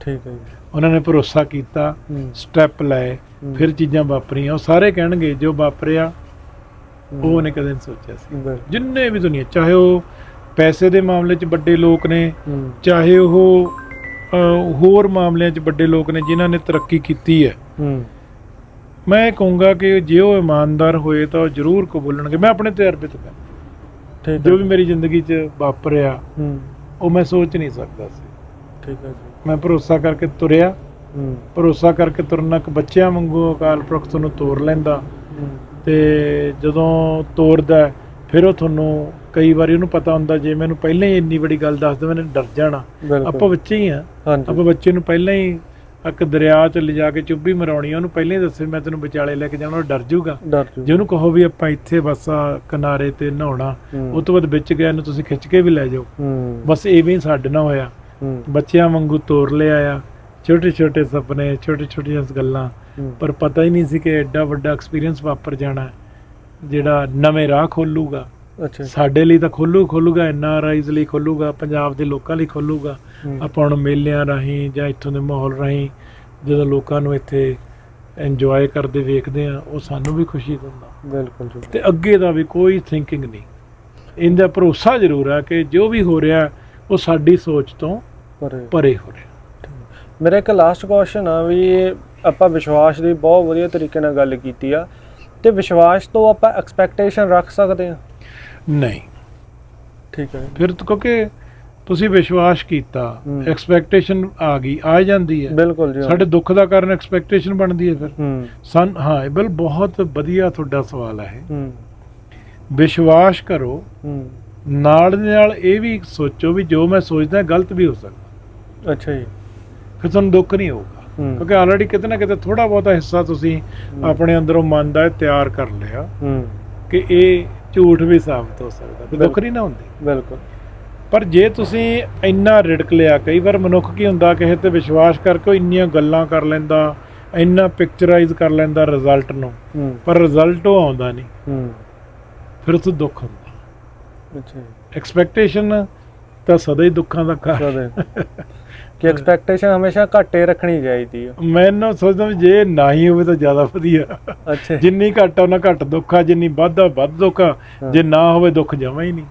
ਠੀਕ ਹੈ ਜੀ। ਉਹਨਾਂ ਨੇ ਭਰੋਸਾ ਕੀਤਾ ਸਟੈਪ ਲਏ। ਫਿਰ ਚੀਜ਼ਾਂ ਵਾਪਰੀਆਂ। ਉਹ ਸਾਰੇ ਕਹਿਣਗੇ ਜੋ ਵਾਪਰਿਆ ਉਹ ਉਹਨੇ ਕਦੇ ਨਹੀਂ ਸੋਚਿਆ ਸੀ। ਜਿੰਨੇ ਵੀ ਦੁਨੀਆ ਚਾਹੇ ਉਹ ਪੈਸੇ ਦੇ ਮਾਮਲੇ 'ਚ ਵੱਡੇ ਲੋਕ ਨੇ ਚਾਹੇ ਉਹ ਹੋਰ ਮਾਮਲਿਆਂ 'ਚ ਵੱਡੇ ਲੋਕ ਨੇ ਜਿਨ੍ਹਾਂ ਨੇ ਤਰੱਕੀ ਕੀਤੀ ਹੈ। ਹੂੰ। ਮੈਂ ਕਹੂੰਗਾ ਕਿ ਜੇ ਉਹ ਇਮਾਨਦਾਰ ਹੋਏ ਤਾਂ ਉਹ ਜ਼ਰੂਰ ਕਬੂਲਣਗੇ। ਮੈਂ ਆਪਣੇ ਤਜਰਬੇ ਤੋਂ ਕਹਿੰਦਾ ਠੀਕ ਜੋ ਵੀ ਮੇਰੀ ਜ਼ਿੰਦਗੀ 'ਚ ਵਾਪਰਿਆ ਹੂੰ। ਉਹ ਮੈਂ ਸੋਚ ਨਹੀਂ ਸਕਦਾ ਸੀ। ਠੀਕ ਹੈ ਜੀ। ਮੈਂ ਭਰੋਸਾ ਕਰਕੇ ਤੁਰਿਆ। ਹੂੰ। ਭਰੋਸਾ ਕਰਕੇ ਤੁਰਨਾ ਕਿ ਬੱਚਿਆਂ ਵਾਂਗੂ ਅਕਾਲ ਪੁਰਖ ਤੁਹਾਨੂੰ ਤੋਰ ਲੈਂਦਾ। ਤੇ ਜਦੋਂ ਤੋਰਦਾ ਫਿਰ ਉਹ ਤੁਹਾਨੂੰ ਕਈ ਵਾਰੀ ਉਹਨੂੰ ਪਤਾ ਹੁੰਦਾ ਜੇ ਮੈਨੂੰ ਪਹਿਲਾਂ ਹੀ ਇੰਨੀ ਵੱਡੀ ਗੱਲ ਦੱਸ ਦੇ ਮੈਨੂੰ ਡਰ ਜਾਣਾ। ਆਪਾਂ ਬੱਚੇ ਹੀ ਆ। ਆਪਾਂ ਬੱਚੇ ਨੂੰ ਪਹਿਲਾਂ ਹੀ ਇੱਕ ਦਰਿਆ 'ਚ ਲਿਜਾ ਕੇ ਚੁੱਭੀ ਮਰਾਉਣੀ ਉਹਨੂੰ ਪਹਿਲਾਂ ਹੀ ਦੱਸੇ ਮੈਂ ਤੈਨੂੰ ਵਿਚਾਲੇ ਲੈ ਕੇ ਜਾਣਾ ਉਹ ਡਰ ਜਾਊਗਾ। ਡਰ ਜੂ ਉਹਨੂੰ ਕਹੋ ਵੀ ਆਪਾਂ ਇੱਥੇ ਬਸ ਕਿਨਾਰੇ ਤੇ ਨਹਾਉਣਾ ਉਹ ਤੋਂ ਬਾਅਦ ਵਿੱਚ ਗਿਆ ਨੂੰ ਤੁਸੀਂ ਖਿੱਚ ਕੇ ਵੀ ਲੈ ਜਾਓ। ਬਸ ਐਵੇਂ ਹੀ ਸਾਡੇ ਨਾਲ ਹੋਇਆ। ਬੱਚਿਆਂ ਵਾਂਗੂ ਤੋਰ ਲਿਆ ਆ ਛੋਟੇ ਛੋਟੇ ਸੁਪਨੇ ਛੋਟੇ ਛੋਟੀਆਂ ਗੱਲਾਂ ਪਰ ਪਤਾ ਹੀ ਨਹੀਂ ਸੀ ਕਿ ਐਡਾ ਵੱਡਾ ਐਕਸਪੀਰੀਅੰਸ ਵਾਪਰ ਜਾਣਾ ਜਿਹੜਾ ਨਵੇਂ ਰਾਹ ਖੋਲੂਗਾ। ਅੱਛਾ। ਸਾਡੇ ਲਈ ਤਾਂ ਖੋਲੂ ਖੋਲੂਗਾ ਆਈਜ਼ ਲਈ ਖੋਲੂਗਾ ਪੰਜਾਬ ਦੇ ਲੋਕਾਂ ਲਈ ਖੋਲੂਗਾ। ਆਪਾਂ ਹੁਣ ਮੇਲਿਆਂ ਰਾਹੀਂ ਜਾਂ ਇੱਥੋਂ ਦੇ ਮਾਹੌਲ ਰਾਹੀਂ ਜਦੋਂ ਲੋਕਾਂ ਨੂੰ ਇੱਥੇ ਇੰਜੋਏ ਕਰਦੇ ਵੇਖਦੇ ਆ ਉਹ ਸਾਨੂੰ ਵੀ ਖੁਸ਼ੀ ਦਿੰਦਾ। ਬਿਲਕੁਲ ਜੀ। ਤੇ ਅੱਗੇ ਦਾ ਵੀ ਕੋਈ ਥਿੰਕਿੰਗ ਨਹੀਂ। ਇਹਦਾ ਭਰੋਸਾ ਜ਼ਰੂਰ ਹੈ ਕਿ ਜੋ ਵੀ ਹੋ ਰਿਹਾ ਉਹ ਸਾਡੀ ਸੋਚ ਤੋਂ ਪਰ। ਹੋ ਰਿਹਾ। ਮੇਰਾ ਇੱਕ ਲਾਸਟ ਕੁਐਸਚਨ ਆ ਵੀ ਆਪਾਂ ਵਿਸ਼ਵਾਸ ਦੀ ਬਹੁਤ ਵਧੀਆ ਤਰੀਕੇ ਨਾਲ ਗੱਲ ਕੀਤੀ ਆ। ਤੇ ਵਿਸ਼ਵਾਸ ਤੋਂ ਆਪਾਂ ਐਕਸਪੈਕਟੇਸ਼ਨ ਰੱਖ ਸਕਦੇ ਆ ਨਹੀਂ। ਠੀਕ ਹੈ। ਫਿਰ ਤਾਂ ਕਿਉਂਕਿ ਤੁਸੀਂ ਵਿਸ਼ਵਾਸ ਕੀਤਾ। ਐਕਸਪੈਕਟੇਸ਼ਨ ਆ ਗਈ ਆ ਜਾਂਦੀ ਹੈ। ਬਿਲਕੁਲ ਜੀ ਸਾਡੇ ਦੁੱਖ ਦਾ ਕਾਰਨ ਐਕਸਪੈਕਟੇਸ਼ਨ ਬਣਦੀ ਹੈ ਫਿਰ। ਸਨ ਹਾਂ ਇਹ ਬਿਲ ਬਹੁਤ ਵਧੀਆ ਤੁਹਾਡਾ ਸਵਾਲ ਹੈ। ਵਿਸ਼ਵਾਸ ਕਰੋ। ਨਾਲ ਦੇ ਨਾਲ ਇਹ ਵੀ ਸੋਚੋ ਵੀ ਜੋ ਮੈਂ ਸੋਚਦਾ ਗਲਤ ਵੀ ਹੋ ਸਕਦਾ। ਅੱਛਾ ਜੀ। ਫਿਰ ਤੁਹਾਨੂੰ ਦੁੱਖ ਨਹੀਂ ਹੋਊਗਾ। ਕਿਉਂਕਿ ਆਲਰੇਡੀ ਕਿਤੇ ਨਾ ਕਿਤੇ ਥੋੜਾ ਬਹੁਤਾ ਹਿੱਸਾ ਤੁਸੀਂ ਆਪਣੇ ਅੰਦਰੋਂ ਮਨ ਦਾ ਤਿਆਰ ਕਰ ਲਿਆ ਕਿ ਇਹ ਝੂਠ ਵੀ ਸਾਬਤ ਹੋ ਸਕਦਾ ਫਿਰ ਦੁੱਖ ਨਹੀਂ ਨਾ ਹੁੰਦੀ। ਬਿਲਕੁਲ। ਪਰ ਜੇ ਤੁਸੀਂ ਇੰਨਾ ਰਿੜਕ ਲਿਆ ਕਈ ਵਾਰ ਮਨੁੱਖ ਕੀ ਹੁੰਦਾ ਕਿਸੇ ਤੇ ਵਿਸ਼ਵਾਸ ਕਰਕੇ ਇੰਨੀਆਂ ਗੱਲਾਂ ਕਰ ਲੈਂਦਾ ਇੰਨਾ ਪਿਕਚਰਾਈਜ਼ ਕਰ ਲੈਂਦਾ ਰਿਜ਼ਲਟ ਨੂੰ ਪਰ ਰਿਜ਼ਲਟ ਉਹ ਆਉਂਦਾ ਨਹੀਂ। ਫਿਰ ਉਸ ਦੁੱਖ ਹੁੰਦਾ। ਅੱਛਾ ਐਕਸਪੈਕਟੇਸ਼ਨ ਤਾਂ ਸਦਾ ਹੀ ਦੁੱਖਾਂ ਦਾ ਕਦੇ ਕਿ ਐਕਸਪੈਕਟੇਸ਼ਨ ਹਮੇਸ਼ਾ ਘੱਟੇ ਰੱਖਣੀ ਚਾਹੀਦੀ ਆ। ਮੈਨੂੰ ਸੋਚਦਾ ਵੀ ਜੇ ਨਾ ਹੀ ਹੋਵੇ ਤਾਂ ਜ਼ਿਆਦਾ ਵਧੀਆ। ਅੱਛਾ। ਜਿੰਨੀ ਘੱਟ ਆ ਉਹਨਾਂ ਘੱਟ ਦੁੱਖ ਆ ਜਿੰਨੀ ਵੱਧ ਆ ਵੱਧ ਦੁੱਖ ਆ। ਹਾਂ। ਜੇ ਨਾ ਹੋਵੇ ਦੁੱਖ ਜਮਾ ਹੀ ਨਹੀਂ।